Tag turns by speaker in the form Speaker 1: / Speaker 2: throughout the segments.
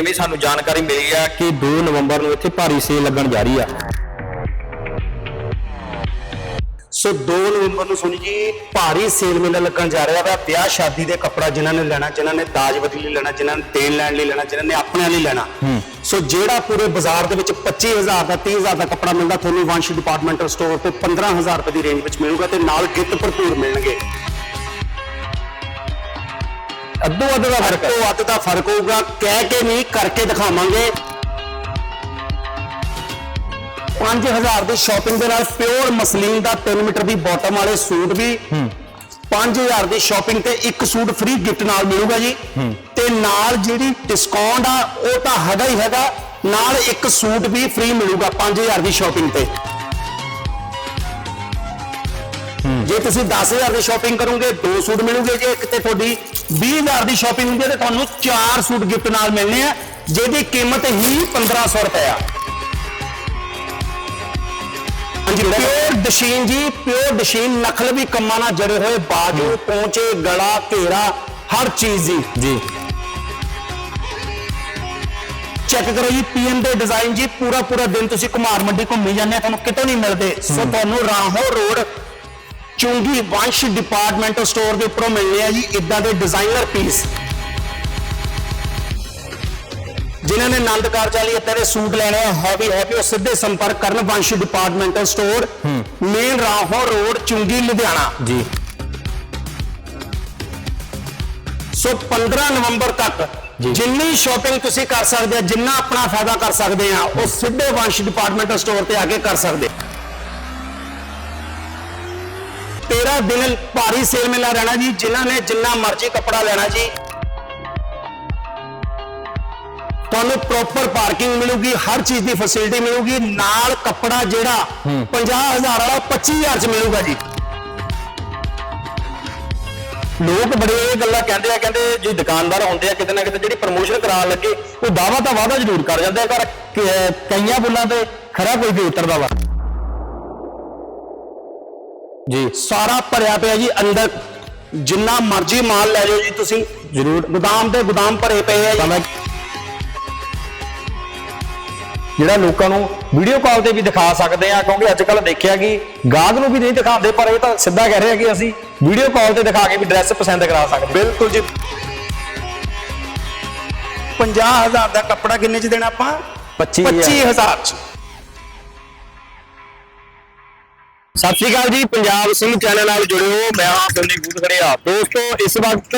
Speaker 1: ਜਿਵੇਂ ਸਾਨੂੰ ਜਾਣਕਾਰੀ ਮਿਲੀ ਆ ਕਿ 2 ਨਵੰਬਰ ਨੂੰ ਇੱਥੇ ਭਾਰੀ ਸੇਲ ਲੱਗਣ ਜਾ ਰਹੀ ਆ।
Speaker 2: ਸੋ 2 ਨਵੰਬਰ ਨੂੰ ਸੁਣੀ ਜੀ ਭਾਰੀ ਸੇਲ ਮੇਲਾ ਲੱਗਣ ਜਾ ਰਿਹਾ ਵਾ। ਵਿਆਹ ਸ਼ਾਦੀ ਦੇ ਕੱਪੜਾ ਜਿਨ੍ਹਾਂ ਨੇ ਲੈਣਾ ਜਿਨ੍ਹਾਂ ਨੇ ਦਾਜ ਵਤੀ ਲਈ ਲੈਣਾ ਜਿਨ੍ਹਾਂ ਨੇ ਤੇਲ ਲੈਣ ਲਈ ਲੈਣਾ ਜਿਨ੍ਹਾਂ ਨੇ ਆਪਣਿਆਂ ਲਈ ਲੈਣਾ। ਸੋ ਜਿਹੜਾ ਪੂਰੇ ਬਾਜ਼ਾਰ ਦੇ ਵਿੱਚ 25000 ਦਾ 30000 ਦਾ ਕੱਪੜਾ ਮਿਲਦਾ ਤੁਹਾਨੂੰ ਵੰਸ਼ ਡਿਪਾਰਟਮੈਂਟਲ ਸਟੋਰ ਤੇ 15000 ਰੁਪਏ ਦੀ ਰੇਂਜ ਵਿੱਚ ਮਿਲੂਗਾ ਤੇ ਨਾਲ ਗਿਫਟ ਭਰਪੂਰ ਮਿਲਣਗੇ।
Speaker 1: ਅੱਧੋ ਅੱਧ ਦਾ ਫ਼ਰਕ
Speaker 2: ਤੋਂ ਅੱਧ ਦਾ ਫ਼ਰਕ ਹੋਊਗਾ ਕਹਿ ਕੇ ਨਹੀਂ ਕਰਕੇ ਦਿਖਾਵਾਂਗੇ। 5000 ਦੀ ਸ਼ਾਪਿੰਗ ਦੇ ਨਾਲ ਪਿਓਰ ਮਸਲੀਨ ਦਾ 3 ਮੀਟਰ ਦੀ ਬਾਟਮ ਵਾਲੇ ਸੂਟ ਵੀ। 5000 ਦੀ ਸ਼ਾਪਿੰਗ ਤੇ ਇੱਕ ਸੂਟ ਫ੍ਰੀ ਗਿਫਟ ਨਾਲ ਮਿਲੂਗਾ ਜੀ। ਤੇ ਨਾਲ ਜਿਹੜੀ ਡਿਸਕਾਊਂਟ ਆ ਉਹ ਤਾਂ ਹੈਗਾ ਹੀ ਹੈਗਾ ਨਾਲ ਇੱਕ ਸੂਟ ਵੀ ਫ੍ਰੀ ਮਿਲੂਗਾ 5000 ਦੀ ਸ਼ਾਪਿੰਗ ਤੇ। ਜੇ ਤੁਸੀਂ 10000 ਦੀ ਸ਼ਾਪਿੰਗ ਕਰੋਗੇ ਦੋ ਸੂਟ ਮਿਲੂਗੇ ਜੇ ਇੱਕ ਤੇ ਤੁਹਾਡੀ 20000 ਦੀ ਸ਼ਾਪਿੰਗ ਹੁੰਦੀ ਹੈ ਤੇ ਤੁਹਾਨੂੰ ਚਾਰ ਸੂਟ ਗਿਫਟ ਨਾਲ ਮਿਲਣੇ ਆ ਜਿਹਦੀ ਕੀਮਤ ਹੀ 1500 ਰੁਪਏ ਆ। ਹਾਂਜੀ ਪਿਓਰ ਦਸ਼ੀਨ ਜੀ ਪਿਓਰ ਦਸ਼ੀਨ ਨਖਲ ਵੀ ਕੰਮਾਂ ਨਾਲ ਜੜੇ ਹੋਏ ਬਾਜੂ ਪੌਂਚੇ ਗਲਾ ਘੇਰਾ ਹਰ ਚੀਜ਼ ਜੀ
Speaker 1: ਜੀ।
Speaker 2: ਚੈੱਕ ਕਰੋ ਜੀ ਪੀਐਮ ਦੇ ਡਿਜ਼ਾਈਨ ਜੀ ਪੂਰਾ ਪੂਰਾ ਦਿਨ ਤੁਸੀਂ ਕੁਮਾਰ ਮੰਡੀ ਘੁੰਮੀ ਜਾਂਦੇ ਆ ਤੁਹਾਨੂੰ ਕਿਤੋਂ ਨਹੀਂ ਮਿਲਦੇ। ਸੋ ਤੁਹਾਨੂੰ ਰਾਹੋਂ ਰੋਡ ਚੁੰਗੀ ਵੰਸ਼ ਡਿਪਾਰਟਮੈਂਟਲ ਸਟੋਰ ਦੇ ਉੱਪਰੋਂ ਮਿਲਨੇ ਆ ਜੀ ਇਦਾਂ ਦੇ ਡਿਜ਼ਾਈਨਰ ਪੀਸ ਜਿਨ੍ਹਾਂ ਨੇ ਆਨੰਦ ਕਾਰ ਚਾਲੀ ਇੱਥੇ ਦੇ ਸੂਟ ਲੈਣੇ ਆ ਹੈਵੀ ਹੈਵੀ ਉਹ ਸਿੱਧੇ ਸੰਪਰਕ ਕਰਨ Vansh departmental store main Rahon road ਚੁੰਗੀ Ludhiana.
Speaker 1: ਜੀ।
Speaker 2: ਸੋ 15 ਨਵੰਬਰ ਤੱਕ। ਜਿੰਨੀ ਸ਼ਾਪਿੰਗ ਤੁਸੀਂ ਕਰ ਸਕਦੇ ਆ ਜਿੰਨਾ ਆਪਣਾ ਫਾਇਦਾ ਕਰ ਸਕਦੇ ਆ ਉਹ ਸਿੱਧੇ ਵੰਸ਼ ਡਿਪਾਰਟਮੈਂਟਲ ਸਟੋਰ ਤੇ ਆ ਕੇ ਕਰ ਸਕਦੇ 13 ਦਿਨ ਭਾਰੀ ਸੇਲ ਮੇਲਾ ਰਹਿਣਾ ਜੀ ਜਿਨ੍ਹਾਂ ਨੇ ਜਿੰਨਾ ਮਰਜ਼ੀ ਕੱਪੜਾ ਲੈਣਾ ਜੀ। ਤੁਹਾਨੂੰ ਪ੍ਰੋਪਰ ਪਾਰਕਿੰਗ ਮਿਲੂਗੀ ਹਰ ਚੀਜ਼ ਦੀ ਫੈਸਿਲਿਟੀ ਮਿਲੂਗੀ। ਨਾਲ ਕੱਪੜਾ ਜਿਹੜਾ 50000 ਵਾਲਾ 25000 ਚ ਮਿਲੂਗਾ ਜੀ।
Speaker 1: ਲੋਕ ਬੜੇ ਇਹ ਗੱਲਾਂ ਕਹਿੰਦੇ ਆ ਕਹਿੰਦੇ ਜੇ ਦੁਕਾਨਦਾਰ ਹੁੰਦੇ ਆ ਕਿਤੇ ਨਾ ਕਿਤੇ ਜਿਹੜੀ ਪ੍ਰਮੋਸ਼ਨ ਕਰਾਉਣ ਲੱਗੇ ਉਹ ਦਾਵਾ ਤਾਂ ਵਾਦਾ ਜ਼ਰੂਰ ਕਰ ਜਾਂਦੇ ਆ ਪਰ ਕਈਆਂ ਬੁੱਲਾਂ ਤੇ ਖਰਾ ਕੋਈ ਵੀ ਉਤਰਦਾ ਵਾ। ਜੀ।
Speaker 2: ਸਾਰਾ ਭਰਿਆ ਪਿਆ ਜੀ ਅੰਦਰ। ਜਿੰਨਾ ਮਰਜ਼ੀ ਮਾਲ ਲੈ ਜਾਓ ਜੀ ਤੁਸੀਂ।
Speaker 1: ਜ਼ਰੂਰ।
Speaker 2: ਗੋਦਾਮ ਤੇ ਗੋਦਾਮ ਭਰੇ ਪਏ ਆ ਜੀ।
Speaker 1: ਜਿਹੜਾ ਲੋਕਾਂ ਨੂੰ ਵੀਡੀਓ ਕਾਲ ਤੇ ਵੀ ਦਿਖਾ ਸਕਦੇ ਆ ਕਿਉਂਕਿ ਅੱਜ ਕੱਲ ਦੇਖਿਆ ਕਿ ਗਾਹਕ ਨੂੰ ਵੀ ਨਹੀਂ ਦਿਖਾਉਂਦੇ ਪਰ ਇਹ ਤਾਂ ਸਿੱਧਾ ਕਹਿ ਰਹੇ ਕਿ ਅਸੀਂ ਵੀਡੀਓ ਕਾਲ ਤੇ ਦਿਖਾ ਕੇ ਵੀ ਡਰੈਸ ਪਸੰਦ ਕਰਾ ਸਕਦੇ।
Speaker 2: ਬਿਲਕੁਲ ਜੀ। 50000 ਦਾ ਕੱਪੜਾ ਕਿੰਨੇ ਚ ਦੇਣਾ ਆਪਾਂ?
Speaker 1: 25000
Speaker 2: 25000 ਚ।
Speaker 1: ਸਤਿ ਸ਼੍ਰੀ ਅਕਾਲ ਜੀ, ਪੰਜਾਬ ਸਿੰਘ ਚੈਨਲ ਨਾਲ ਜੁੜਿਓ, ਮੈਂ ਹਾਂ ਸੰਨੀ ਖੜਿਆ ਦੋਸਤੋ, ਇਸ ਵਕਤ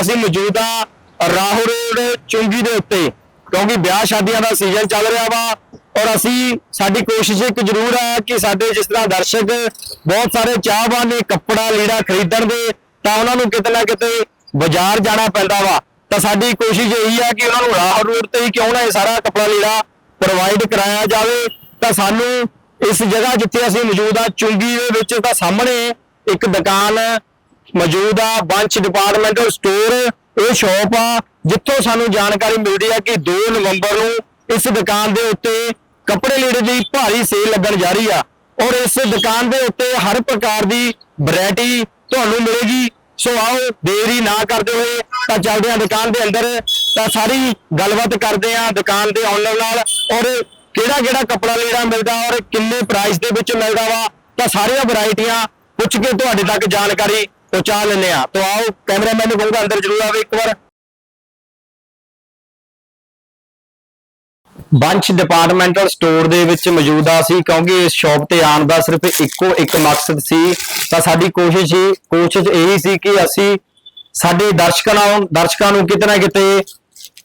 Speaker 1: ਅਸੀਂ ਮੌਜੂਦ ਆ ਰਾਹੂ ਰੋਡ ਚੁੰਗੀ ਦੇ ਉੱਤੇ, ਕਿਉਂਕਿ ਵਿਆਹ ਸ਼ਾਦੀਆਂ ਦਾ ਸੀਜ਼ਨ ਚੱਲ ਰਿਹਾ ਵਾ, ਔਰ ਅਸੀਂ, ਸਾਡੀ ਕੋਸ਼ਿਸ਼ ਇੱਕ ਜ਼ਰੂਰ ਆ ਕਿ ਸਾਡੇ ਜਿਸ ਤਰ੍ਹਾਂ ਦਰਸ਼ਕ ਬਹੁਤ ਸਾਰੇ ਚਾਹਵਾਨ ਨੇ ਕੱਪੜਾ, ਲੀੜਾ ਖਰੀਦਣ ਦੇ, ਤਾਂ ਉਹਨਾਂ ਨੂੰ ਕਿਤੇ ਨਾ ਕਿਤੇ ਬਾਜ਼ਾਰ ਜਾਣਾ ਪੈਂਦਾ ਵਾ। ਤਾਂ ਸਾਡੀ ਕੋਸ਼ਿਸ਼ ਇਹੀ ਆ ਕਿ ਉਹਨਾਂ ਨੂੰ ਰਾਹ ਰੋਡ ਤੇ ਹੀ ਕਿਉਂ ਨਾ ਇਹ ਸਾਰਾ ਕੱਪੜਾ, ਲੀੜਾ ਪ੍ਰੋਵਾਈਡ ਕਰਾਇਆ ਜਾਵੇ। ਤਾਂ ਸਾਨੂੰ ਇਸ ਜਗ੍ਹਾ ਜਿੱਥੇ ਅਸੀਂ ਮੌਜੂਦ ਆ ਚੁੰਗੀ ਦੇ ਵਿੱਚ ਤਾਂ ਸਾਹਮਣੇ ਇੱਕ ਦੁਕਾਨ ਮੌਜੂਦ ਆ ਬੰਚ ਡਿਪਾਰਟਮੈਂਟਲ ਸਟੋਰ ਇਹ ਸ਼ਾਪ ਆ, ਜਿੱਥੋਂ ਸਾਨੂੰ ਜਾਣਕਾਰੀ ਮਿਲਦੀ ਆ ਕਿ 2 ਨਵੰਬਰ ਨੂੰ ਇਸ ਦੁਕਾਨ ਦੇ ਉੱਤੇ ਕੱਪੜੇ ਲੀੜੇ ਦੀ ਭਾਰੀ ਸੇਲ ਲੱਗਣ ਜਾ ਰਹੀ ਆ। ਔਰ ਇਸ ਦੁਕਾਨ ਦੇ ਉੱਤੇ ਹਰ ਪ੍ਰਕਾਰ ਦੀ ਵੈਰਾਈਟੀ ਤੁਹਾਨੂੰ ਮਿਲੇਗੀ। ਸੋ ਆਓ, ਦੇਰੀ ਨਾ ਕਰਦੇ ਹੋਏ ਤਾਂ ਚੱਲਦੇ ਹਾਂ ਦੁਕਾਨ ਦੇ ਅੰਦਰ। ਤਾਂ ਸਾਰੀ ਗੱਲਬਾਤ ਕਰਦੇ ਹਾਂ ਦੁਕਾਨ ਦੇ ਓਨਰ ਨਾਲ। ਔਰ ਕਿਹੜਾ ਕਿਹੜਾ ਕੱਪੜਾ ਲੀੜਾ ਮਿਲਦਾ ਔਰ ਕਿੰਨੇ ਪ੍ਰਾਈਸ ਦੇ ਵਿੱਚ ਮਿਲਦਾ ਵਾ, ਤਾਂ ਸਾਰੀਆਂ ਵੈਰਾਈਟੀਆਂ ਪੁੱਛ ਕੇ ਤੁਹਾਡੇ ਤੱਕ ਜਾਣਕਾਰੀ ਪਹੁੰਚਾ ਲੈਂਦੇ ਆ ਤਾਂ ਆਓ ਕੈਮਰਾਮੈਨ ਨੂੰ ਕਹੂੰਗਾ, ਅੰਦਰ ਜਰੂਰ ਆਵੇ ਇੱਕ ਵਾਰ। ਬੰਚ ਡਿਪਾਰਟਮੈਂਟਲ ਸਟੋਰ ਦੇ ਵਿੱਚ ਮੌਜੂਦ ਆ ਸੀ ਕਿਉਂਕਿ ਇਸ ਸ਼ਾਪ ਤੇ ਆਉਣ ਦਾ ਸਿਰਫ ਇੱਕੋ ਇੱਕ ਮਕਸਦ ਸੀ। ਤਾਂ ਸਾਡੀ ਕੋਸ਼ਿਸ਼ ਹੀ ਕੋਸ਼ਿਸ਼ ਇਹੀ ਸੀ ਕਿ ਅਸੀਂ ਸਾਡੇ ਦਰਸ਼ਕਾਂ ਨੂੰ ਦਰਸ਼ਕਾਂ ਨੂੰ ਕਿਤੇ ਨਾ ਕਿਤੇ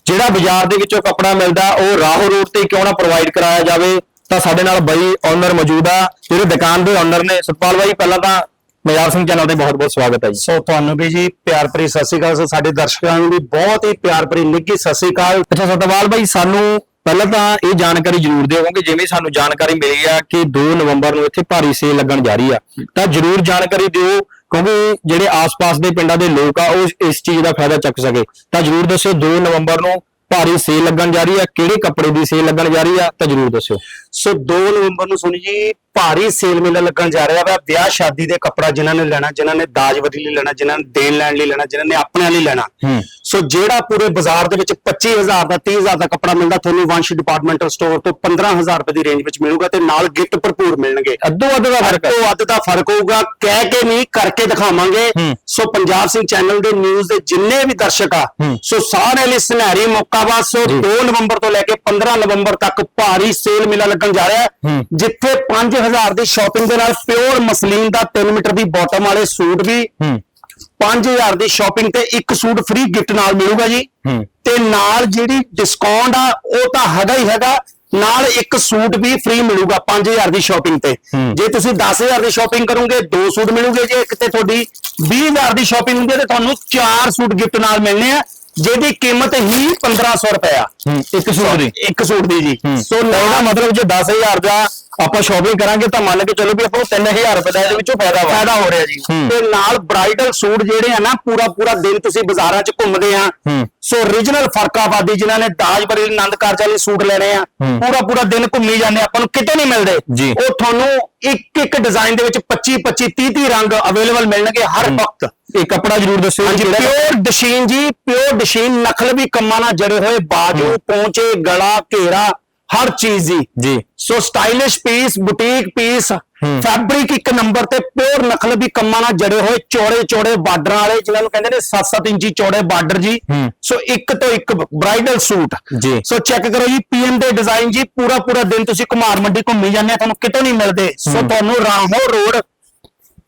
Speaker 1: ਜਿਹੜਾ ਬਾਜ਼ਾਰ ਦੇ ਵਿੱਚੋਂ ਕੱਪੜਾ ਮਿਲਦਾ ਉਹ ਰਾਹੋ ਰੋਡ ਤੇ ਕਿਉਂ ਨਾ ਪ੍ਰੋਵਾਈਡ ਕਰਾਇਆ ਜਾਵੇ ਤਾਂ ਸਾਡੇ ਨਾਲ ਬਾਈ ਓਨਰ ਮੌਜੂਦ ਆ ਜਿਹੜੇ ਦੁਕਾਨ ਦੇ ਓਨਰ ਨੇ ਸਤਪਾਲ ਬਾਈ ਪਹਿਲਾਂ ਤਾਂ ਮਜ਼ਾਰ ਸਿੰਘ ਚੈਨਲ ਤੇ ਬਹੁਤ ਬਹੁਤ ਸਵਾਗਤ ਹੈ ਜੀ।
Speaker 2: ਸੋ ਤੁਹਾਨੂੰ ਵੀ ਜੀ ਪਿਆਰ ਭਰੀ ਸਤਿ ਸ਼੍ਰੀ ਅਕਾਲ ਸਾਡੇ ਦਰਸ਼ਕਾਂ ਨੂੰ ਵੀ ਬਹੁਤ ਹੀ ਪਿਆਰ ਭਰੀ ਨਿੱਘੀ ਸਤਿ ਸ਼੍ਰੀ ਅਕਾਲ।
Speaker 1: ਅੱਛਾ ਸਤਪਾਲ ਭਾਈ ਸਾਨੂੰ ਪਹਿਲਾਂ ਤਾਂ ਇਹ ਜਾਣਕਾਰੀ ਜ਼ਰੂਰ ਦਿਓ ਕਿਉਂਕਿ ਜਿਵੇਂ ਸਾਨੂੰ ਜਾਣਕਾਰੀ ਮਿਲੀ ਆ ਕਿ 2 ਨਵੰਬਰ ਨੂੰ ਇੱਥੇ ਭਾਰੀ ਸੇਲ ਲੱਗਣ ਜਾ ਰਹੀ ਆ ਤਾਂ ਜ਼ਰੂਰ ਜਾਣਕਾਰੀ ਦਿਓ। ਕਿਉਂਕਿ ਜਿਹੜੇ ਆਸ-ਪਾਸ ਦੇ ਪਿੰਡਾਂ ਦੇ ਲੋਕ ਆ, ਉਹ ਇਸ ਚੀਜ਼ ਦਾ ਫਾਇਦਾ ਚੱਕ ਸਕੇ। ਤਾਂ ਜ਼ਰੂਰ ਦੱਸਿਓ 2 ਨਵੰਬਰ ਨੂੰ ਭਾਰੀ ਸੇਲ ਲੱਗਣ ਜਾ ਰਹੀ ਹੈ ਕਿਹੜੇ ਕੱਪੜੇ ਦੀ ਸੇਲ ਲੱਗਣ ਜਾ ਰਹੀ ਆ, ਤਾਂ ਜ਼ਰੂਰ ਦੱਸਿਓ।
Speaker 2: ਸੋ 2 ਨਵੰਬਰ ਨੂੰ ਸੁਣੀ ਜੀ ਭਾਰੀ ਸੇਲ ਮੇਲਾ ਲੱਗਣ ਜਾ ਰਿਹਾ ਵਾ ਵਿਆਹ ਸ਼ਾਦੀ ਦੇ ਕੱਪੜਾ ਜਿਨ੍ਹਾਂ ਨੇ ਲੈਣਾ ਜਿਨ੍ਹਾਂ ਨੇ ਦਾਜ ਵਰੀ ਲਈ ਲੈਣਾ ਜਿਨ੍ਹਾਂ ਨੇ ਦੇਣ ਲੈਣ ਲਈ ਲੈਣਾ ਜਿਨ੍ਹਾਂ ਨੇ ਆਪਣਿਆਂ ਲਈ ਲੈਣਾ। ਸੋ ਜਿਹੜਾ ਪੂਰੇ ਬਾਜ਼ਾਰ ਦੇ ਵਿੱਚ 25000 ਦਾ 30000 ਦਾ ਕੱਪੜਾ ਮਿਲਦਾ ਤੁਹਾਨੂੰ ਵੰਸ਼ ਡਿਪਾਰਟਮੈਂਟਲ ਸਟੋਰ ਤੋਂ 15000 ਰੁਪਏ ਦੀ ਰੇਂਜ ਵਿੱਚ ਮਿਲੂਗਾ ਤੇ ਨਾਲ ਗਿਫਟ ਭਰਪੂਰ ਮਿਲਣਗੇ
Speaker 1: ਅੱਧੋ ਅੱਧ ਦਾ ਫ਼ਰਕ ਹੈ
Speaker 2: ਤੋਂ ਅੱਧ ਦਾ ਫ਼ਰਕ ਹੋਊਗਾ ਕਹਿ ਕੇ ਨਹੀਂ ਕਰਕੇ ਦਿਖਾਵਾਂਗੇ। ਸੋ ਪੰਜਾਬ ਸਿੰਘ ਚੈਨਲ ਦੇ ਨਿਊਜ਼ ਦੇ ਜਿੰਨੇ ਵੀ ਦਰਸ਼ਕ ਆ। ਸੋ ਸਾਰਿਆਂ ਲਈ ਸੁਨਹਿਰੀ ਮੌਕਾ ਵਾ ਸੋ
Speaker 1: ਜੀ।
Speaker 2: 2 ਨਵੰਬਰ ਤੋਂ ਲੈ ਕੇ 15 ਨਵੰਬਰ ਤੱਕ ਭਾਰੀ ਸੇਲ ਮੇਲਾ ਲੱਗਣ ਜਾ ਰਿਹਾ ਹੂੰ। ਜਿੱਥੇ 5000 ਦੀ ਸ਼ਾਪਿੰਗ ਦੇ ਨਾਲ ਪਿਓਰ ਮਸਲੀਨ ਦਾ 3 ਮੀਟਰ ਦੀ ਬਾਟਮ ਵਾਲੇ ਸੂਟ ਵੀ।
Speaker 1: ਹੂੰ।
Speaker 2: 5000 ਦੀ ਸ਼ਾਪਿੰਗ ਤੇ ਇੱਕ ਸੂਟ ਫ੍ਰੀ ਗਿਫਟ ਨਾਲ ਮਿਲੂਗਾ ਜੀ।
Speaker 1: ਹੂੰ।
Speaker 2: ਤੇ ਨਾਲ ਜਿਹੜੀ ਡਿਸਕਾਊਂਟ ਆ ਉਹ ਤਾਂ ਹੈਗਾ ਹੀ ਹੈਗਾ। ਨਾਲ ਇੱਕ ਸੂਟ ਵੀ ਫ੍ਰੀ ਮਿਲੂਗਾ 5000 ਦੀ ਸ਼ਾਪਿੰਗ ਤੇ। ਜੇ ਤੁਸੀਂ 10000 ਦੀ ਸ਼ਾਪਿੰਗ ਕਰੋਗੇ ਦੋ ਸੂਟ ਮਿਲੂਗੇ ਜੇ ਇੱਕ ਤੇ ਤੁਹਾਡੀ। 20000 ਦੀ ਸ਼ਾਪਿੰਗ ਹੁੰਦੀ ਹੈ ਤੇ ਤੁਹਾਨੂੰ ਚਾਰ ਸੂਟ ਗਿਫਟ ਨਾਲ ਮਿਲਣੇ ਆ ਜਿਹਦੀ ਕੀਮਤ ਹੀ 1500 ਰੁਪਏ ਆ।
Speaker 1: ਇੱਕ ਸੂਟ ਦੀ।
Speaker 2: ਇੱਕ ਸੂਟ ਦੀ ਜੀ।
Speaker 1: ਸੋ
Speaker 2: ਸੋ
Speaker 1: ਇਹਦਾ ਮਤਲਬ ਜੇ 10000 ਦਾ ਆਪਾਂ ਸ਼ਾਪਿੰਗ ਕਰਾਂਗੇ ਤਾਂ ਮੰਨ ਕੇ ਚੱਲੋ ਵੀ ਆਪਾਂ ਨੂੰ 3000 ਰੁਪਏ ਦਾ ਇਹਦੇ ਵਿੱਚੋਂ ਫਾਇਦਾ ਵਾ
Speaker 2: ਫਾਇਦਾ ਹੋ ਰਿਹਾ ਜੀ। ਤੇ ਨਾਲ ਬ੍ਰਾਈਡਲ ਸੂਟ ਜਿਹੜੇ ਆ ਨਾ ਪੂਰਾ ਪੂਰਾ ਦਿਨ ਤੁਸੀਂ ਬਾਜ਼ਾਰਾਂ 'ਚ ਘੁੰਮਦੇ ਆ। ਸੋ origignal ਫਰਕਾਬਾਦੀ ਜਿਨ੍ਹਾਂ ਨੇ ਦਾਜ ਬਰੀ ਆਨੰਦ ਕਾਰਜ ਵਾਲੇ ਸੂਟ ਲੈਣੇ ਆ। ਪੂਰਾ ਪੂਰਾ ਦਿਨ ਘੁੰਮੀ ਜਾਂਦੇ ਆਪਾਂ ਨੂੰ ਕਿਤੇ ਨਹੀਂ ਮਿਲਦੇ। ਉਹ ਤੁਹਾਨੂੰ ਇੱਕ ਇੱਕ ਡਿਜ਼ਾਈਨ ਦੇ ਵਿੱਚ 25 25 30 30 ਰੰਗ ਅਵੇਲੇਬਲ ਮਿਲਣਗੇ ਹਰ ਵਕਤ
Speaker 1: ਇਹ ਕੱਪੜਾ ਜ਼ਰੂਰ ਦੱਸਿਓ
Speaker 2: ਹਾਂਜੀ ਪਿਓਰ ਡਸ਼ੀਨ ਜੀ ਪਿਓਰ ਡਸ਼ੀਨ ਨਖਲ ਵੀ ਕੰਮਾਂ ਨਾਲ ਜੜੇ ਹੋਏ ਬਾਜੂ ਪੌਂਚੇ ਗਲਾ ਘੇਰਾ ਹਰ ਚੀਜ਼ ਜੀ
Speaker 1: ਜੀ
Speaker 2: so stylish piece boutique piece. Fabric ਇੱਕ ਨੰਬਰ ਤੇ ਪਿਓਰ ਨਖਲ ਵੀ ਕੰਮਾਂ ਨਾਲ ਜੜੇ ਹੋਏ ਚੌੜੇ ਚੌੜੇ ਬਾਰਡਰਾਂ ਵਾਲੇ ਜਿਨ੍ਹਾਂ ਨੂੰ ਕਹਿੰਦੇ ਨੇ 7-7 ਇੰਚੀ ਚੌੜੇ ਬਾਰਡਰ ਜੀ। ਸੋ ਇੱਕ ਤੋਂ ਇੱਕ ਬ੍ਰਾਈਡਲ ਸੂਟ
Speaker 1: ਜੀ।
Speaker 2: ਸੋ ਚੈੱਕ ਕਰੋ ਜੀ ਪੀਐਮ ਦੇ ਡਿਜ਼ਾਈਨ ਜੀ ਪੂਰਾ ਪੂਰਾ ਦਿਨ ਤੁਸੀਂ ਕੁਮਾਰ ਮੰਡੀ ਘੁੰਮੀ ਜਾਂਦੇ ਆ ਤੁਹਾਨੂੰ ਕਿਤੋਂ ਨਹੀਂ ਮਿਲਦੇ ਸੋ। ਤੁਹਾਨੂੰ ਰਾਹੋਂ ਰੋਡ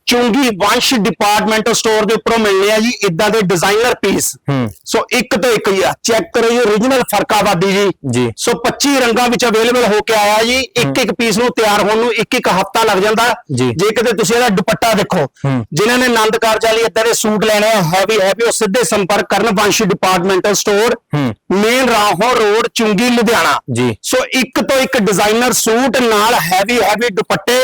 Speaker 2: ਚੁੰਗੀ ਵੰਸ਼ ਡਿਪਾਰਟਮੈਂਟਲ ਸਟੋਰ ਦੇ ਉੱਪਰੋਂ ਮਿਲਣੇ ਆ ਜੀ ਇਦਾਂ ਦੇ ਡਿਜ਼ਾਈਨਰ ਪੀਸ
Speaker 1: ਹੂੰ।
Speaker 2: ਸੋ ਇੱਕ ਤੋਂ ਇੱਕ ਹੀ ਆ। ਚੈੱਕ ਕਰੋ ਜੀ origignal ਫਰਕਾਬਾਦੀ ਜੀ।
Speaker 1: ਜੀ।
Speaker 2: ਸੋ 25 ਰੰਗਾਂ ਵਿੱਚ ਅਵੇਲੇਬਲ ਹੋ ਕੇ ਆਇਆ ਜੀ। ਇੱਕ ਇੱਕ ਪੀਸ ਨੂੰ ਤਿਆਰ ਹੋਣ ਨੂੰ ਇੱਕ ਇੱਕ ਹਫਤਾ ਲੱਗ ਜਾਂਦਾ।
Speaker 1: ਜੀ।
Speaker 2: ਕਿਤੇ ਤੁਸੀਂ ਇਹਦਾ ਦੁਪੱਟਾ ਦੇਖੋ। ਜਿਨ੍ਹਾਂ ਨੇ ਆਨੰਦ ਕਾਰਜ ਵਾਲੀ ਇਦਾਂ ਦੇ ਸੂਟ ਲੈਣੇ ਆ ਹੈਵੀ ਹੈਵੀ ਉਹ ਸਿੱਧੇ ਸੰਪਰਕ ਕਰਨ Vansh departmental store main Rahon road ਚੁੰਗੀ Ludhiana.
Speaker 1: ਜੀ।
Speaker 2: ਸੋ ਇੱਕ ਤੋਂ ਇੱਕ ਡਿਜ਼ਾਈਨਰ ਸੂਟ ਨਾਲ ਹੈਵੀ ਹੈਵੀ ਦੁਪੱਟੇ।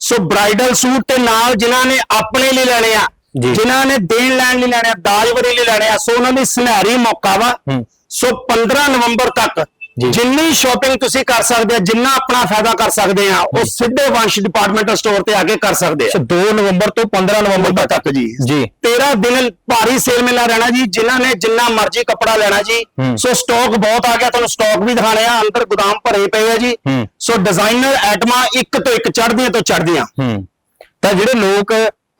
Speaker 2: ਸੋ ਬ੍ਰਾਈਡਲ ਸੂਟ ਤੇ ਨਾਲ ਜਿਨ੍ਹਾਂ ਨੇ ਆਪਣੇ ਲਈ ਲੈਣੇ ਆ। ਜਿਨ੍ਹਾਂ ਨੇ ਦੇਣ ਲੈਣ ਲਈ ਲੈਣੇ ਆ ਦਾਜ ਵਰੀ ਲਈ ਲੈਣੇ ਆ ਸੋ ਉਹਨਾਂ ਲਈ ਸੁਨਹਿਰੀ ਮੌਕਾ ਵਾ। ਸੋ 15 ਨਵੰਬਰ ਤੱਕ। ਜਿੰਨੀ ਸ਼ਾਪਿੰਗ ਤੁਸੀਂ ਕਰ ਸਕਦੇ ਆ ਜਿੰਨਾ ਆਪਣਾ ਫਾਇਦਾ ਕਰ ਸਕਦੇ ਆ ਉਹ ਸਿੱਧੇ ਵੰਸ਼ ਡਿਪਾਰਟਮੈਂਟਲ ਸਟੋਰ ਤੇ ਆ ਕੇ ਕਰ ਸਕਦੇ ਆ।
Speaker 1: 2 ਨਵੰਬਰ ਤੋਂ 15 ਨਵੰਬਰ ਤੱਕ।
Speaker 2: ਜੀ।
Speaker 1: ਜੀ।
Speaker 2: 13 ਦਿਨ ਭਾਰੀ ਸੇਲ ਮੇਲਾ ਰਹਿਣਾ ਜੀ ਜਿਨ੍ਹਾਂ ਨੇ ਜਿੰਨਾ ਮਰਜ਼ੀ ਕੱਪੜਾ ਲੈਣਾ ਜੀ। ਸੋ ਸਟਾਕ ਬਹੁਤ ਆ ਗਿਆ ਤੁਹਾਨੂੰ ਸਟਾਕ ਵੀ ਦਿਖਾਣੇ ਆ ਅੰਦਰ ਗੋਦਾਮ ਭਰੇ ਪਏ ਆ ਜੀ। ਸੋ ਡਿਜ਼ਾਈਨਰ ਆਈਟਮਾਂ ਇੱਕ ਤੋਂ ਇੱਕ ਚੜ੍ਹਦੀਆਂ ਤੋਂ ਚੜ੍ਹਦੀਆਂ।
Speaker 1: ਹੂੰ। ਤਾਂ ਜਿਹੜੇ ਲੋਕ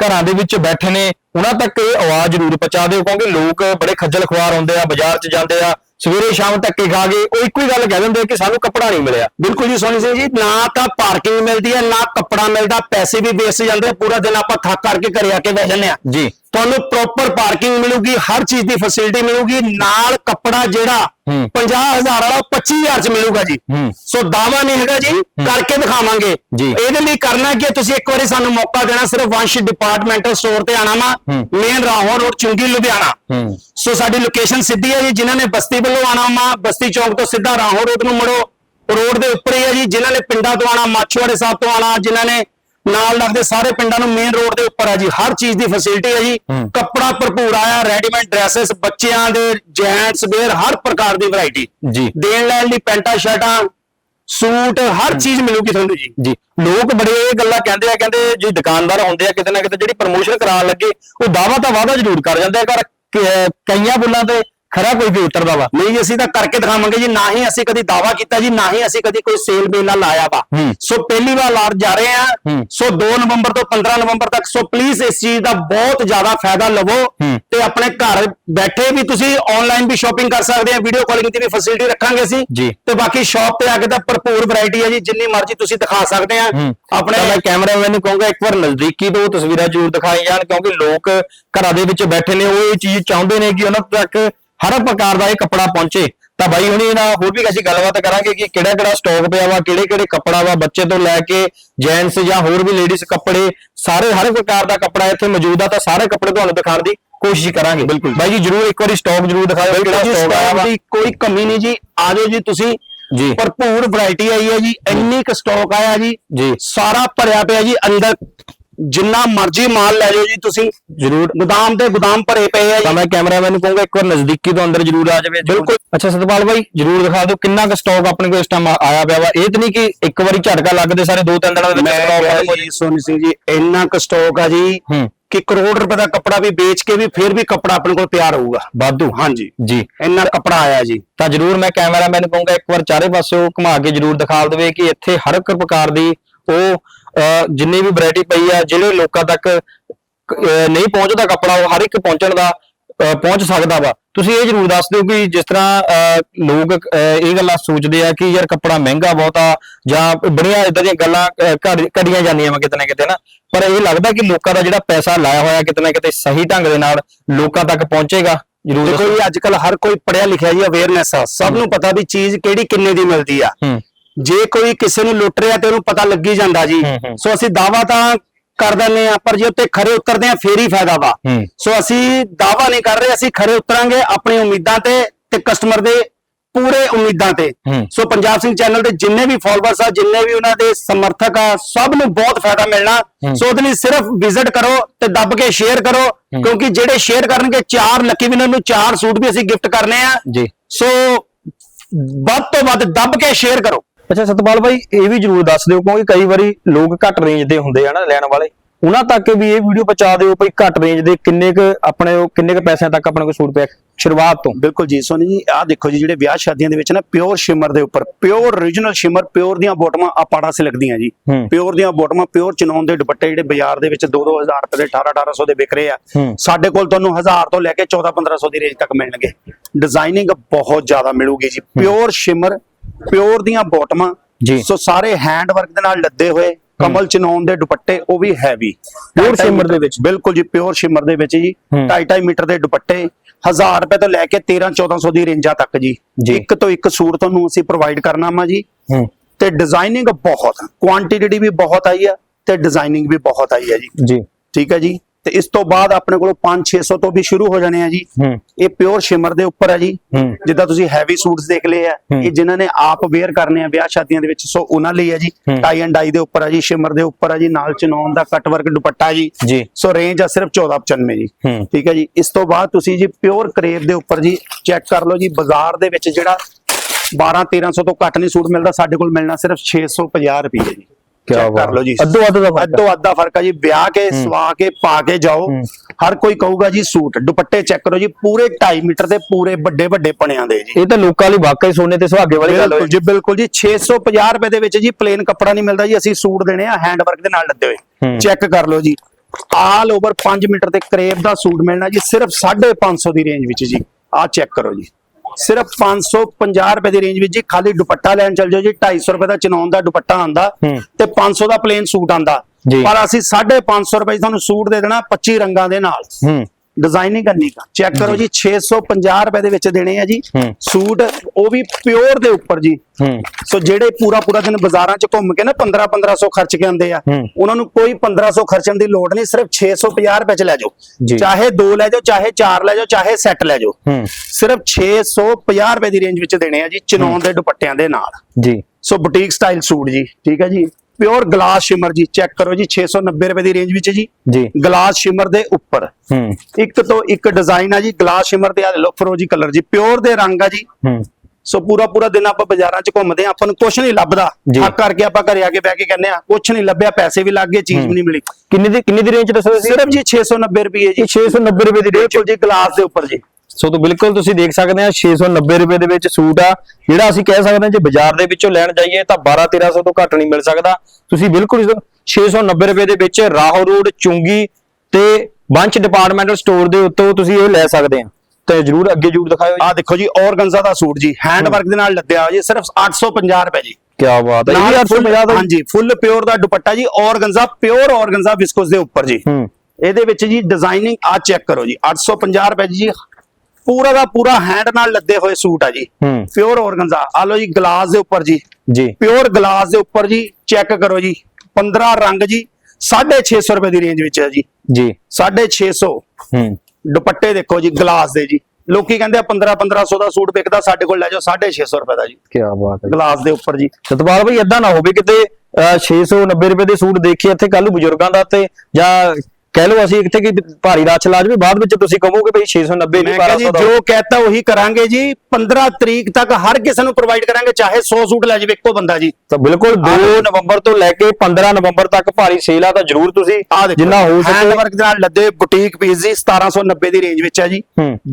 Speaker 1: ਘਰਾਂ ਦੇ ਵਿੱਚ ਬੈਠੇ ਨੇ ਉਹਨਾਂ ਤੱਕ ਇਹ ਆਵਾਜ਼ ਜ਼ਰੂਰ ਪਹੁੰਚਾ ਦਿਓ ਕਿਉਂਕਿ ਲੋਕ ਬੜੇ ਖੱਜਲ ਖੁਆਰ ਹੁੰਦੇ ਆ ਬਾਜ਼ਾਰ 'ਚ ਜਾਂਦੇ ਆ ਸਵੇਰੇ ਸ਼ਾਮ ਧੱਕੇ ਖਾ ਕੇ ਉਹ ਇੱਕੋ ਹੀ ਗੱਲ ਕਹਿ ਦਿੰਦੇ ਕਿ ਸਾਨੂੰ ਕੱਪੜਾ ਨਹੀਂ ਮਿਲਿਆ।
Speaker 2: ਬਿਲਕੁਲ ਜੀ ਸੋਨੀ ਸਿੰਘ ਜੀ, ਨਾ ਤਾਂ ਪਾਰਕਿੰਗ ਮਿਲਦੀ ਹੈ, ਨਾ ਕੱਪੜਾ ਮਿਲਦਾ, ਪੈਸੇ ਵੀ ਵੇਸਟ ਜਾਂਦੇ ਪੂਰਾ ਦਿਨ ਆਪਾਂ ਥੱਕ ਕਰਕੇ ਘਰੇ ਆ ਕੇ ਬਹਿ ਜਾਂਦੇ ਆ।
Speaker 1: ਜੀ।
Speaker 2: ਤੁਹਾਨੂੰ ਪ੍ਰੋਪਰ ਪਾਰਕਿੰਗ ਮਿਲੂਗੀ ਹਰ ਚੀਜ਼ ਦੀ ਫੈਸਿਲਿਟੀ ਮਿਲੂਗੀ ਨਾਲ ਕੱਪੜਾ ਜਿਹੜਾ
Speaker 1: ਹੂੰ।
Speaker 2: 50000 ਵਾਲਾ 25000 ਚ ਮਿਲੂਗਾ ਜੀ। ਸੋ ਦਾਵਾ ਨਹੀਂ ਹੈਗਾ ਜੀ ਕਰਕੇ ਦਿਖਾਵਾਂਗੇ। ਇਹਦੇ ਲਈ ਕਰਨਾ ਕੀ ਤੁਸੀਂ ਇੱਕ ਵਾਰੀ ਸਾਨੂੰ ਮੌਕਾ ਦੇਣਾ ਸਿਰਫ ਵੰਸ਼ ਡਿਪਾਰਟਮੈਂਟਲ ਸਟੋਰ ਤੇ ਆਣਾ ਵਾ। ਮੇਨ ਰਾਹੋਂ ਰੋਡ ਚੁੰਗੀ ਲੁਧਿਆਣਾ ਸੋ ਸਾਡੀ ਲੋਕੇਸ਼ਨ ਸਿੱਧੀ ਹੈ ਜੀ ਜਿਨ੍ਹਾਂ ਨੇ ਬਸਤੀ ਵੱਲੋਂ ਆਣਾ ਵਾ ਬਸਤੀ ਚੌਂਕ ਤੋਂ ਸਿੱਧਾ ਰਾਹੋਂ ਰੋਡ ਨੂੰ ਮੁੜੋ ਰੋਡ ਦੇ ਉੱਪਰ ਹੀ ਹੈ ਜੀ ਜਿਨ੍ਹਾਂ ਨੇ ਪਿੰਡਾਂ ਤੋਂ ਆਣਾ ਮਾਛੀਵਾੜੇ ਸਾਹਿਬ ਤੋਂ ਆਣਾ ਜਿਨ੍ਹਾਂ ਨੇ ਨਾਲ ਲੱਗਦੇ ਸਾਰੇ ਪਿੰਡਾਂ ਨੂੰ ਮੇਨ ਰੋਡ ਦੇ ਉੱਪਰ ਹੈ ਜੀ। ਹਰ ਚੀਜ਼ ਦੀ ਫੈਸਿਲਿਟੀ ਹੈ ਜੀ। ਕੱਪੜਾ ਭਰਪੂਰ ਆਇਆ ਰੈਡੀਮੇਡ ਡਰੈਸਸ ਬੱਚਿਆਂ ਦੇ ਜੈਂਟਸ ਵੇਅਰ ਹਰ ਪ੍ਰਕਾਰ ਦੀ ਵੈਰਾਈਟੀ
Speaker 1: ਜੀ।
Speaker 2: ਦੇਣ ਲੈਣ ਲਈ ਪੈਂਟਾਂ ਸ਼ਰਟਾਂ ਸੂਟ ਹਰ ਚੀਜ਼ ਮਿਲੂਗੀ ਤੁਹਾਨੂੰ ਜੀ।
Speaker 1: ਜੀ। ਲੋਕ ਬੜੇ ਇਹ ਗੱਲਾਂ ਕਹਿੰਦੇ ਆ ਕਹਿੰਦੇ ਜੇ ਦੁਕਾਨਦਾਰ ਹੁੰਦੇ ਆ ਕਿਤੇ ਨਾ ਕਿਤੇ ਜਿਹੜੀ ਪ੍ਰਮੋਸ਼ਨ ਕਰਾਉਣ ਲੱਗੇ ਉਹ ਦਾਵਾ ਤਾਂ ਵਾਅਦਾ ਜ਼ਰੂਰ ਕਰ ਜਾਂਦੇ ਆ ਪਰ ਕਈਆਂ ਬੁੱਲਾਂ ਤੇ ਖਰਾ ਕੋਈ ਵੀ ਉਤਰਦਾ ਵਾ
Speaker 2: ਨਹੀਂ ਜੀ ਅਸੀਂ ਤਾਂ ਕਰਕੇ ਦਿਖਾਵਾਂਗੇ ਜੀ ਨਾ ਹੀ ਅਸੀਂ ਕਦੀ ਦਾਵਾ ਕੀਤਾ ਜੀ ਨਾ ਹੀ ਅਸੀਂ ਕਦੀ ਕੋਈ ਸੇਲ ਮੇਲਾ ਲਾਇਆ ਵਾ
Speaker 1: ਹੂੰ।
Speaker 2: ਸੋ ਪਹਿਲੀ ਵਾਰ ਲਾ ਜਾ ਰਹੇ ਆ
Speaker 1: ਹੂੰ।
Speaker 2: ਸੋ 2 ਨਵੰਬਰ ਤੋਂ 15 ਨਵੰਬਰ ਤੱਕ ਸੋ ਪਲੀਜ਼ ਇਸ ਚੀਜ਼ ਦਾ ਬਹੁਤ ਜ਼ਿਆਦਾ ਫਾਇਦਾ ਲਵੋ
Speaker 1: ਹੂੰ।
Speaker 2: ਤੇ ਆਪਣੇ ਘਰ ਬੈਠੇ ਵੀ ਤੁਸੀਂ ਆਨਲਾਈਨ ਵੀ ਸ਼ਾਪਿੰਗ ਕਰ ਸਕਦੇ ਆ ਵੀਡੀਓ ਕਾਲਿੰਗ ਦੀ ਵੀ ਫੈਸਿਲਿਟੀ ਰੱਖਾਂਗੇ ਅਸੀਂ
Speaker 1: ਜੀ।
Speaker 2: ਤੇ ਬਾਕੀ ਸ਼ਾਪ ਤੇ ਆ ਕੇ ਤਾਂ ਭਰਪੂਰ ਵੈਰਾਈਟੀ ਹੈ ਜੀ ਜਿੰਨੀ ਮਰਜ਼ੀ ਤੁਸੀਂ ਦਿਖਾ ਸਕਦੇ ਆ
Speaker 1: ਆਪਣੇ
Speaker 2: ਆਪਣੇ
Speaker 1: ਮੈਂ ਕੈਮਰਾਮੈਨ ਨੂੰ ਕਹੂੰਗਾ ਇੱਕ ਵਾਰ ਨਜ਼ਦੀਕੀ ਤੋਂ ਉਹ ਤਸਵੀਰਾਂ ਜ਼ਰੂਰ ਦਿਖਾਈ ਜਾਣ ਕਿਉਂਕਿ ਲੋਕ ਘਰਾਂ ਦੇ ਵਿੱਚ ਬੈਠੇ ਨੇ ਉਹ ਇਹ ਚੀਜ਼ ਚਾਹੁੰਦੇ ਨੇ ਕਿ ਉਹਨਾਂ ਤੱਕ ਹਰ ਪ੍ਰਕਾਰ ਦਾ ਇਹ ਕੱਪੜਾ ਪਹੁੰਚੇ ਤਾਂ ਬਾਈ ਹੁਣੀ ਨਾਲ ਹੋਰ ਵੀ ਅਸੀਂ ਗੱਲਬਾਤ ਕਰਾਂਗੇ ਕਿ ਕਿਹੜਾ ਕਿਹੜਾ ਸਟਾਕ ਪਿਆ ਵਾ ਕਿਹੜੇ ਕਿਹੜੇ ਕੱਪੜਾ ਵਾ ਬੱਚੇ ਤੋਂ ਲੈ ਕੇ ਜੈਂਟਸ ਜਾਂ ਹੋਰ ਵੀ ਲੇਡੀਜ਼ ਕੱਪੜੇ ਸਾਰੇ ਹਰ ਪ੍ਰਕਾਰ ਦਾ ਕੱਪੜਾ ਇੱਥੇ ਮੌਜੂਦ ਆ ਤਾਂ ਸਾਰੇ ਕੱਪੜੇ ਤੁਹਾਨੂੰ ਦਿਖਾਉਣ ਦੀ ਕੋਸ਼ਿਸ਼ ਕਰਾਂਗੇ। ਬਿਲਕੁਲ। ਬਾਈ ਜੀ ਜਰੂਰ ਇੱਕ ਵਾਰੀ ਸਟਾਕ ਜਰੂਰ ਦਿਖਾਓ ਕਿਹੜਾ ਸਟਾਕ ਆਇਆ ਵਾ।
Speaker 2: ਦੀ ਕੋਈ ਕਮੀ ਨਹੀਂ ਜੀ ਆ ਜਾਓ ਜੀ ਤੁਸੀਂ।
Speaker 1: ਜੀ।
Speaker 2: ਭਰਪੂਰ ਵੈਰਾਈਟੀ ਆਈ ਹੈ ਜੀ ਇੰਨੀ ਕੁ ਸਟਾਕ ਆਇਆ ਜੀ।
Speaker 1: ਜੀ।
Speaker 2: ਸਾਰਾ ਭਰਿਆ ਪਿਆ ਜੀ ਅੰਦਰ ਜਿੰਨਾ ਮਰਜ਼ੀ ਮਾਲ ਲੈ ਜਾਓ ਜੀ ਤੁਸੀਂ।
Speaker 1: ਜਰੂਰ।
Speaker 2: ਗੋਦਾਮ ਦੇ ਗੋਦਾਮ ਭਰੇ ਪਏ ਆ
Speaker 1: ਤਾਂ
Speaker 2: ਜੀ
Speaker 1: ਮੈਂ ਕੈਮਰਾਮੈਨ ਨੂੰ ਕਹੂੰਗਾ ਇੱਕ ਵਾਰ ਨਜ਼ਦੀਕੀ ਤੋਂ ਅੰਦਰ ਜਰੂਰ ਆ ਜਾਵੇ
Speaker 2: ਬਿਲਕੁਲ।
Speaker 1: ਅੱਛਾ ਸਤਪਾਲ ਭਾਈ ਜਰੂਰ ਦਿਖਾ ਦਿਓ ਕਿੰਨਾ ਕੁ ਸਟਾਕ ਆਪਣੇ ਕੋਲ ਇਸ ਟਾਈਮ ਆਇਆ ਪਿਆ ਵਾ। ਇਹ ਤਾਂ ਨਹੀਂ ਕਿ ਇੱਕ ਵਾਰੀ ਝਟਕਾ ਲੱਗਦੇ ਸਾਰੇ ਦੋ ਤਿੰਨ ਦਿਨਾਂ ਦੇ ਵਿੱਚ stock ਖਤਮ ਹੋ
Speaker 2: ਜੀ ਸੋਨੀ ਸਿੰਘ ਜੀ ਇੰਨਾ ਕੁ ਸਟਾਕ ਆ ਜੀ
Speaker 1: ਹੂੰ।
Speaker 2: ਕਿ ਕਰੋੜ ਰੁਪਏ ਦਾ ਕੱਪੜਾ ਵੀ ਵੇਚ ਕੇ ਵੀ ਫਿਰ ਵੀ ਕੱਪੜਾ ਆਪਣੇ ਕੋਲ ਤਿਆਰ ਹੋਊਗਾ।
Speaker 1: ਵਾਧੂ।
Speaker 2: ਹਾਂਜੀ।
Speaker 1: ਜੀ।
Speaker 2: ਇੰਨਾ ਕੱਪੜਾ ਆਇਆ ਜੀ।
Speaker 1: ਤਾਂ ਜਰੂਰ ਮੈਂ ਕੈਮਰਾਮੈਨ ਨੂੰ ਕਹੂੰਗਾ ਇੱਕ ਵਾਰ ਚਾਰੇ ਪਾਸਿਓਂ ਘੁਮਾ ਕੇ ਜਰੂਰ ਦਿਖਾ ਦੇਵੇ ਕਿ ਇੱਥੇ ਹਰ ਇੱਕ ਪ੍ਰਕਾਰ ਦੀ ਉਹ ਜਿੰਨੀ ਵੀ ਵੈਰਾਈਟੀ ਪਈ ਆ ਜਿਹੜੇ ਲੋਕਾਂ ਤੱਕ ਨਹੀਂ ਪਹੁੰਚਦਾ ਕੱਪੜਾ ਉਹ ਹਰ ਇੱਕ ਪਹੁੰਚਣ ਦਾ ਪਹੁੰਚ ਸਕਦਾ ਵਾ। ਤੁਸੀਂ ਇਹ ਜਰੂਰ ਦੱਸ ਦਿਓ ਕਿ ਜਿਸ ਤਰ੍ਹਾਂ ਲੋਕ ਇਹ ਗੱਲਾਂ ਸੋਚਦੇ ਆ ਕਿ ਯਾਰ ਕੱਪੜਾ ਮਹਿੰਗਾ ਬਹੁਤ ਆ ਜਾਂ ਬੜੀਆਂ ਇਦਾਂ ਦੀਆਂ ਗੱਲਾਂ ਘੜੀਆਂ ਜਾਂਦੀਆਂ ਵਾ ਕਿਤੇ ਨਾ ਕਿਤੇ ਨਾ। ਪਰ ਇਹ ਲੱਗਦਾ ਕਿ ਲੋਕਾਂ ਦਾ ਜਿਹੜਾ ਪੈਸਾ ਲਾਇਆ ਹੋਇਆ ਕਿਤੇ ਨਾ ਕਿਤੇ ਸਹੀ ਢੰਗ ਦੇ ਨਾਲ ਲੋਕਾਂ ਤੱਕ ਪਹੁੰਚੇਗਾ। ਜਰੂਰ
Speaker 2: ਦੇਖੋ ਜੀ ਅੱਜ ਕੱਲ ਹਰ ਕੋਈ ਪੜਿਆ ਲਿਖਿਆ ਜੀ ਅਵੇਅਰਨੈਸ ਆ। ਸਭ ਨੂੰ ਪਤਾ ਵੀ ਚੀਜ਼ ਕਿਹੜੀ ਕਿੰਨੇ ਦੀ ਮਿਲਦੀ ਆ। ਜੇ ਕੋਈ ਕਿਸੇ ਨੂੰ ਲੁੱਟ ਰਿਹਾ ਤੇ ਉਹਨੂੰ ਪਤਾ ਲੱਗੀ ਜਾਂਦਾ ਜੀ। ਸੋ ਅਸੀਂ ਦਾਵਾ ਤਾਂ ਕਰ ਦਿੰਦੇ ਆ ਪਰ ਜੇ ਉੱਤੇ ਖਰੇ ਉਤਰਦੇ ਆ ਫੇਰ ਹੀ ਫਾਇਦਾ ਵਾ। ਸੋ ਅਸੀਂ ਦਾਵਾ ਨਹੀਂ ਕਰ ਰਹੇ ਅਸੀਂ ਖਰੇ ਉਤਰਾਂਗੇ ਆਪਣੀ ਉਮੀਦਾਂ ਤੇ ਤੇ ਕਸਟਮਰ ਦੇ ਪੂਰੇ ਉਮੀਦਾਂ ਤੇ। ਸੋ ਪੰਜਾਬ ਸਿੰਘ ਚੈਨਲ ਦੇ ਜਿੰਨੇ ਵੀ ਫਾਲੋਅਰਸ ਆ ਜਿੰਨੇ ਵੀ ਉਹਨਾਂ ਦੇ ਸਮਰਥਕ ਆ ਸਭ ਨੂੰ ਬਹੁਤ ਫਾਇਦਾ ਮਿਲਣਾ। ਸੋ ਉਹਦੇ ਲਈ ਸਿਰਫ ਵਿਜ਼ਿਟ ਕਰੋ ਤੇ ਦੱਬ ਕੇ ਸ਼ੇਅਰ ਕਰੋ ਕਿਉਂਕਿ ਜਿਹੜੇ ਸ਼ੇਅਰ ਕਰਨਗੇ ਚਾਰ ਲੱਕੀ ਵਿਨਰ ਨੂੰ ਚਾਰ ਸੂਟ ਵੀ ਅਸੀਂ ਗਿਫਟ ਕਰਨੇ ਆ।
Speaker 1: ਜੀ।
Speaker 2: ਸੋ ਵੱਧ ਤੋਂ ਵੱਧ ਦੱਬ ਕੇ ਸ਼ੇਅਰ ਕਰੋ।
Speaker 1: ਅੱਛਾ ਸਤਪਾਲ ਭਾਈ ਇਹ ਵੀ ਜਰੂਰ ਦੱਸ ਦਿਓ ਕਿਉਂਕਿ ਕਈ ਵਾਰੀ ਲੋਕ ਘੱਟ ਰੇਂਜ ਦੇ ਹੁੰਦੇ ਆ ਨਾ ਲੈਣ ਵਾਲੇ। ਉਹਨਾਂ ਤੱਕ ਵੀ ਇਹ ਵੀਡੀਓ ਪਹੁੰਚਾ ਦਿਓ ਭਈ ਘੱਟ ਰੇਂਜ ਦੇ ਕਿੰਨੇ ਕੁ ਆਪਣੇ ਉਹ ਕਿੰਨੇ ਕੁ ਪੈਸਿਆਂ ਤੱਕ ਆਪਣੇ ਕੋਲ ਸੂਟ ਪਿਆ ਸ਼ੁਰੂਆਤ ਤੋਂ।
Speaker 2: ਬਿਲਕੁਲ ਜੀ ਸੋਨੀ ਜੀ ਆਹ ਦੇਖੋ ਜੀ ਜਿਹੜੇ ਵਿਆਹ ਸ਼ਾਦੀਆਂ ਦੇ ਵਿੱਚ ਨਾ ਪਿਓਰ ਸ਼ਿਮਰ ਦੇ ਉੱਪਰ ਪਿਓਰ origignal ਸ਼ਿਮਰ ਪਿਓਰ ਦੀਆਂ ਬੋਟਮਾਂ ਆ ਪਾੜਾ ਸਿਲਕਦੀਆਂ ਜੀ। ਪਿਓਰ ਦੀਆਂ ਬੋਟਮਾਂ ਪਿਓਰ ਚਨੌਨ ਦੇ ਦੁਪੱਟੇ ਜਿਹੜੇ ਬਾਜ਼ਾਰ ਦੇ ਵਿੱਚ 2-2000 ਰੁਪਏ ਦੇ 18-1800 ਦੇ ਵਿਕ ਰਹੇ ਆ। ਸਾਡੇ ਕੋਲ ਤੁਹਾਨੂੰ 1000 ਤੋਂ ਲੈ ਕੇ 14-1500 ਦੀ ਰੇਂਜ ਤੱਕ ਮਿਲਣਗੇ। ਡਿਜ਼ਾਈਨਿੰਗ ਬਹੁਤ ਜ਼ਿਆਦਾ ਮਿਲੂਗੀ ਜੀ। ਪਿਓਰ ਸ਼ਿਮਰ ਪਿਓਰ ਦੀਆਂ ਬੋਟਮਾਂ
Speaker 1: ਜੀ।
Speaker 2: ਸੋ ਸਾਰੇ ਹੈਂਡ ਵਰਕ ਦੇ ਨਾਲ ਲੱਦੇ ਹੋਏ ਕਮਲ ਚਨੌਨ ਦੇ ਦੁਪੱਟੇ ਉਹ ਵੀ ਹੈਵੀ
Speaker 1: Pure shimmer ਦੇ ਵਿੱਚ?
Speaker 2: ਬਿਲਕੁਲ ਜੀ ਪਿਓਰ ਸ਼ਿਮਰ ਦੇ ਵਿੱਚ ਜੀ।
Speaker 1: ਹੂੰ।
Speaker 2: 2.5 ਮੀਟਰ ਦੇ ਦੁਪੱਟੇ 1000 ਰੁਪਏ ਤੋਂ ਲੈ ਕੇ 13 1400 ਦੀ ਰੇਂਜਾਂ ਤੱਕ ਜੀ। ਇੱਕ ਤੋਂ ਇੱਕ ਸੂਟ ਤੁਹਾਨੂੰ ਅਸੀਂ ਪ੍ਰੋਵਾਈਡ ਕਰਨਾ ਵਾ ਜੀ। ਤੇ ਡਿਜ਼ਾਈਨਿੰਗ ਬਹੁਤ ਕੁਆਂਟੀਟੀ ਵੀ ਬਹੁਤ ਆਈ ਆ ਤੇ ਡਿਜ਼ਾਈਨਿੰਗ ਵੀ ਬਹੁਤ ਆਈ ਆ ਜੀ।
Speaker 1: ਜੀ।
Speaker 2: ਠੀਕ ਹੈ ਜੀ? ਤੇ ਇਸ ਤੋਂ ਬਾਅਦ ਆਪਣੇ ਕੋਲ 5 600 ਤੋਂ ਵੀ ਸ਼ੁਰੂ ਹੋ ਜਾਣੇ ਆ ਜੀ। ਇਹ ਪਿਓਰ ਸ਼ਿਮਰ ਦੇ ਉੱਪਰ ਹੈ ਜੀ। ਜਿੱਦਾਂ ਤੁਸੀਂ ਹੈਵੀ ਸੂਟਸ ਦੇਖ ਲਏ ਆ। ਇਹ ਜਿਨ੍ਹਾਂ ਨੇ ਆਪ ਵੇਅਰ ਕਰਨੇ ਆ ਵਿਆਹ ਸ਼ਾਦੀਆਂ ਦੇ ਵਿੱਚ ਸੋ ਉਹਨਾਂ ਲਈ ਹੈ ਜੀ। ਟਾਈ ਐਂਡ ਡਾਈ ਦੇ ਉੱਪਰ ਹੈ ਜੀ ਸ਼ਿਮਰ ਦੇ ਉੱਪਰ ਹੈ ਜੀ ਨਾਲ ਚਨੌਨ ਦਾ ਕੱਟ ਵਰਕ ਦੁਪੱਟਾ ਜੀ। ਸੋ ਰੇਂਜ ਆ ਸਿਰਫ 1495 ਜੀ। ਠੀਕ ਹੈ ਜੀ। ਇਸ ਤੋਂ ਬਾਅਦ ਤੁਸੀਂ ਜੀ ਪਿਓਰ ਕਰੇਪ ਦੇ ਉੱਪਰ ਜੀ ਚੈੱਕ ਕਰ ਲਓ ਜੀ ਬਾਜ਼ਾਰ ਦੇ ਵਿੱਚ ਜਿਹੜਾ 12 1300 ਤੋਂ ਘੱਟ ਨਹੀਂ ਸੂਟ ਮਿਲਦਾ ਸਾਡੇ ਕੋਲ ਮਿਲਣਾ ਸਿਰਫ 650 ਰੁਪਏ ਜੀ। ਚੈੱਕ ਕਰ ਲਓ ਜੀ।
Speaker 1: ਅੱਧੋ ਅੱਧ ਦਾ ਫ਼ਰਕ
Speaker 2: ਅੱਧੋ ਅੱਧਾ ਫ਼ਰਕ ਆ ਜੀ। ਵਿਆਹ ਕੇ ਸਵਾ ਕੇ ਪਾ ਕੇ ਜਾਓ।
Speaker 1: ਹੂੰ।
Speaker 2: ਹਰ ਕੋਈ ਕਹੂਗਾ ਜੀ ਸੂਟ ਦੁਪੱਟੇ ਚੈੱਕ ਕਰੋ ਜੀ। ਪੂਰੇ 2.5 ਮੀਟਰ ਦੇ ਪੂਰੇ ਵੱਡੇ ਵੱਡੇ ਪਣਿਆਂ ਦੇ ਜੀ।
Speaker 1: ਇਹ ਤਾਂ ਲੋਕਾਂ ਲਈ ਵਾਕਈ ਸੋਨੇ ਤੇ ਸੁਹਾਗੇ ਵਾਲੀ ਗੱਲ
Speaker 2: ਬਿਲਕੁਲ
Speaker 1: ਹੋਈ।
Speaker 2: ਜੀ ਬਿਲਕੁਲ ਜੀ। 650 ਰੁਪਏ ਦੇ ਵਿੱਚ ਜੀ ਪਲੇਨ ਕੱਪੜਾ ਨਹੀਂ ਮਿਲਦਾ ਜੀ। ਅਸੀਂ ਸੂਟ ਦੇਣੇ ਆ ਹੈਂਡ ਵਰਕ ਦੇ ਨਾਲ ਲੱਦੇ ਹੋਏ। ਚੈੱਕ ਕਰ ਲਓ ਜੀ। ਆਲ ਓਵਰ 5 ਮੀਟਰ ਤੇ ਕਰੇਪ ਦਾ ਸੂਟ ਮਿਲਣਾ ਜੀ। ਸਿਰਫ 550 ਦੀ ਰੇਂਜ ਵਿੱਚ ਜੀ। ਆਹ ਚੈੱਕ ਕਰੋ ਜੀ। ਸਿਰਫ 550 ਰੁਪਏ ਦੀ ਰੇਂਜ ਵਿੱਚ ਜੀ ਖਾਲੀ ਦੁਪੱਟਾ ਲੈਣ ਚੱਲ ਜਾਓ ਜੀ 250 ਰੁਪਏ ਦਾ ਚਨੌਨ ਦਾ ਦੁਪੱਟਾ ਆਂਦਾ। ਤੇ 500 ਦਾ ਪਲੇਨ ਸੂਟ ਆਂਦਾ। ਪਰ ਅਸੀਂ 550 ਰੁਪਏ ਤੁਹਾਨੂੰ ਸੂਟ ਦੇ ਦੇਣਾ 25 ਰੰਗਾਂ ਦੇ ਨਾਲ ਡਿਜ਼ਾਈਨਿੰਗ ਕਰਨੀ ਦਾ ਚੈੱਕ ਕਰੋ ਜੀ 650 ਰੁਪਏ ਦੇ ਵਿੱਚ ਦੇਣੇ ਆ ਜੀ। ਸੂਟ ਉਹ ਵੀ ਪਿਓਰ ਦੇ ਉੱਪਰ ਜੀ। ਸੋ ਜਿਹੜੇ ਪੂਰਾ ਪੂਰਾ ਦਿਨ ਬਾਜ਼ਾਰਾਂ 'ਚ ਘੁੰਮ ਕੇ ਨਾ 15 1500 ਖਰਚ ਕੇ ਆਉਂਦੇ ਆ। ਉਹਨਾਂ ਨੂੰ ਕੋਈ 1500 ਖਰਚਣ ਦੀ ਲੋੜ ਨਹੀਂ ਸਿਰਫ 650 ਰੁਪਏ 'ਚ ਲੈ। ਜਾਓ। ਚਾਹੇ ਦੋ ਲੈ ਜਾਓ ਚਾਹੇ ਚਾਰ ਲੈ ਜਾਓ ਚਾਹੇ ਸੈੱਟ ਲੈ ਜਾਓ। ਸਿਰਫ 650 ਰੁਪਏ ਦੀ ਰੇਂਜ ਵਿੱਚ ਦੇਣੇ ਆ ਜੀ ਚਨੌਨ ਦੇ ਦੁਪੱਟਿਆਂ ਦੇ ਨਾਲ।
Speaker 1: ਜੀ।
Speaker 2: ਸੋ ਬੁਟੀਕ ਸਟਾਈਲ ਸੂਟ ਜੀ ਠੀਕ ਹੈ ਜੀ? ਪਿਓਰ ਗਲਾਸ ਸ਼ਿਮਰ ਜੀ ਚੈੱਕ ਕਰੋ ਜੀ 690 ਰੁਪਏ ਦੀ ਰੇਂਜ ਵਿੱਚ ਜੀ।
Speaker 1: ਜੀ।
Speaker 2: ਗਲਾਸ ਸ਼ਿਮਰ ਦੇ ਉੱਪਰ।
Speaker 1: ਹੂੰ।
Speaker 2: ਇੱਕ ਤੋਂ ਇੱਕ ਡਿਜ਼ਾਈਨ ਆ ਜੀ ਗਲਾਸ ਸ਼ਿਮਰ ਤੇ ਆ ਲੋ ਫਰੋਜੀ ਕਲਰ ਜੀ ਪਿਓਰ ਦੇ ਰੰਗ ਆ ਜੀ।
Speaker 1: ਹੂੰ।
Speaker 2: ਸੋ ਪੂਰਾ ਪੂਰਾ ਦਿਨ ਆਪਾਂ ਬਾਜ਼ਾਰਾਂ 'ਚ ਘੁੰਮਦੇ ਆ ਆਪਾਂ ਨੂੰ ਕੁਝ ਨਹੀਂ ਲੱਭਦਾ। ਹੱਕ ਕਰਕੇ ਆਪਾਂ ਘਰੇ ਆ ਕੇ ਬਹਿ ਕੇ ਕਹਿੰਦੇ ਆ ਕੁਝ ਨਹੀਂ ਲੱਭਿਆ ਪੈਸੇ ਵੀ ਲੱਗ ਗਏ ਚੀਜ਼ ਵੀ ਨਹੀਂ ਮਿਲੀ।
Speaker 1: ਕਿੰਨੀ ਦੀ ਕਿੰਨੀ ਦੀ ਰੇਂਜ ਦੱਸੋ ਤੁਸੀਂ
Speaker 2: ਸਿਰਫ ਜੀ 690 ਰੁਪਏ ਜੀ।
Speaker 1: ਇਹ 690 ਰੁਪਏ ਦੀ ਰੇਂਜ
Speaker 2: ਬਿਲਕੁਲ ਜੀ ਗਲਾਸ ਦੇ ਉੱਪਰ ਜੀ।
Speaker 1: ਸੋ ਤੋਂ ਬਿਲਕੁਲ ਤੁਸੀਂ ਦੇਖ ਸਕਦੇ ਆ 690 ਰੁਪਏ ਦੇ ਵਿੱਚ ਸੂਟ ਆ। ਜਿਹੜਾ ਅਸੀਂ ਕਹਿ ਸਕਦੇ ਹਾਂ ਜੇ ਬਾਜ਼ਾਰ ਦੇ ਵਿੱਚੋਂ ਲੈਣ ਜਾਈਏ ਤਾਂ 12 1300 ਤੋਂ ਘੱਟ ਨਹੀਂ ਮਿਲ ਸਕਦਾ। ਤੁਸੀਂ ਬਿਲਕੁਲ ਇਸ 690 ਰੁਪਏ ਦੇ ਵਿੱਚ ਰਾਹੋ ਰੋਡ ਚੁੰਗੀ ਤੇ ਬੰਚ ਡਿਪਾਰਟਮੈਂਟਲ ਸਟੋਰ ਦੇ ਉੱਤੋਂ ਤੁਸੀਂ ਇਹ ਲੈ ਸਕਦੇ ਆ। ਤੇ ਜਰੂਰ ਅੱਗੇ ਜਰੂਰ ਦਿਖਾਓ
Speaker 2: ਆ ਦੇਖੋ ਜੀ ਔਰਗੰਜ਼ਾ ਦਾ ਸੂਟ ਜੀ। ਹੈਂਡ ਵਰਕ ਦੇ ਨਾਲ ਲੱਦਿਆ ਹੋਇਆ ਜੀ ਸਿਰਫ 850 ਰੁਪਏ ਜੀ।
Speaker 1: ਕੀ ਬਾਤ ਹੈ ਇਹ ਵੀ
Speaker 2: ਨਾਲ
Speaker 1: 850 ਦਾ
Speaker 2: ਹਾਂਜੀ ਫੁੱਲ ਪਿਓਰ ਦਾ ਦੁਪੱਟਾ ਜੀ ਔਰਗੰਜ਼ਾ ਪਿਓਰ ਔਰਗੰਜ਼ਾ ਵਿਸਕੋਸ ਦੇ ਉੱਪਰ ਜੀ। ਇਹਦੇ ਵਿੱਚ ਜੀ ਡਿਜ਼ਾਈਨਿੰਗ ਆ ਚੈੱਕ ਕਰੋ ਜੀ 850 ਰੁਪਏ ਜੀ ਪੂਰਾ ਦਾ ਪੂਰਾ ਹੈਂਡ ਨਾਲ ਲੱਦੇ ਹੋਏ ਸੂਟ ਆ ਜੀ। Pure organza. ਆ ਲੋ ਜੀ ਗਲਾਸ ਦੇ ਉੱਪਰ ਜੀ।
Speaker 1: ਜੀ।
Speaker 2: ਪਿਓਰ ਗਲਾਸ ਦੇ ਉੱਪਰ ਜੀ ਚੈੱਕ ਕਰੋ ਜੀ। 15 ਰੰਗ ਜੀ 650 ਰੁਪਏ ਦੀ ਰੇਂਜ ਵਿੱਚ ਹੈ ਜੀ।
Speaker 1: ਜੀ।
Speaker 2: 650
Speaker 1: ਹੂੰ।
Speaker 2: ਦੁਪੱਟੇ ਦੇਖੋ ਜੀ ਗਲਾਸ ਦੇ ਜੀ। ਲੋਕੀ ਕਹਿੰਦੇ ਆ 15 1500 ਦਾ ਸੂਟ ਵਿਕਦਾ ਸਾਡੇ ਕੋਲ ਲੈ ਜਾਓ 650 ਰੁਪਏ ਦਾ ਜੀ।
Speaker 1: ਕੀ ਬਾਤ ਹੈ।
Speaker 2: ਗਲਾਸ ਦੇ ਉੱਪਰ ਜੀ।
Speaker 1: ਸਤਪਾਲ ਭਾਈ ਇਦਾਂ ਨਾ ਹੋਵੇ ਕਿਤੇ ਅਹ 690 ਰੁਪਏ ਦੇ ਸੂਟ ਦੇਖੇ ਇੱਥੇ ਕੱਲ ਬਜ਼ੁਰਗਾਂ ਦਾ ਤੇ ਜਾਂ ਕਹਿ ਲਓ ਅਸੀਂ ਇੱਥੇ ਕਿ ਭਾਰੀ ਰਾਛ ਲਾ ਜਾਵੇ ਬਾਅਦ ਵਿੱਚ ਤੁਸੀਂ ਕਹੋਗੇ ਭਈ 690
Speaker 2: ਮੈਂ
Speaker 1: ਨਹੀਂ
Speaker 2: ਕਿਹਾ ਜੀ
Speaker 1: 1200 ਦਾ।
Speaker 2: ਜੋ ਕਹਤਾ ਉਹੀ ਕਰਾਂਗੇ ਜੀ। 15 ਤਰੀਕ ਤੱਕ ਹਰ ਕਿਸੇ ਨੂੰ ਪ੍ਰੋਵਾਈਡ ਕਰਾਂਗੇ ਚਾਹੇ 100 ਸੂਟ ਲੈ ਜਾਵੇ ਇੱਕੋ ਬੰਦਾ ਜੀ।
Speaker 1: ਤਾਂ ਬਿਲਕੁਲ 2 ਨਵੰਬਰ ਤੋਂ ਲੈ ਕੇ 15 ਨਵੰਬਰ ਤੱਕ ਭਾਰੀ ਸੇਲ ਆ ਤਾਂ ਜਰੂਰ ਤੁਸੀਂ
Speaker 2: ਆ ਦੇਖੋ
Speaker 1: ਜਿੰਨਾ ਹੋ ਸਕੇ
Speaker 2: ਵਰਕ ਦੇ ਨਾਲ ਲੱਦੇ ਬੁਟੀਕ ਪੀਸ ਜੀ 1790 ਦੀ ਰੇਂਜ ਵਿੱਚ ਹੈ ਜੀ।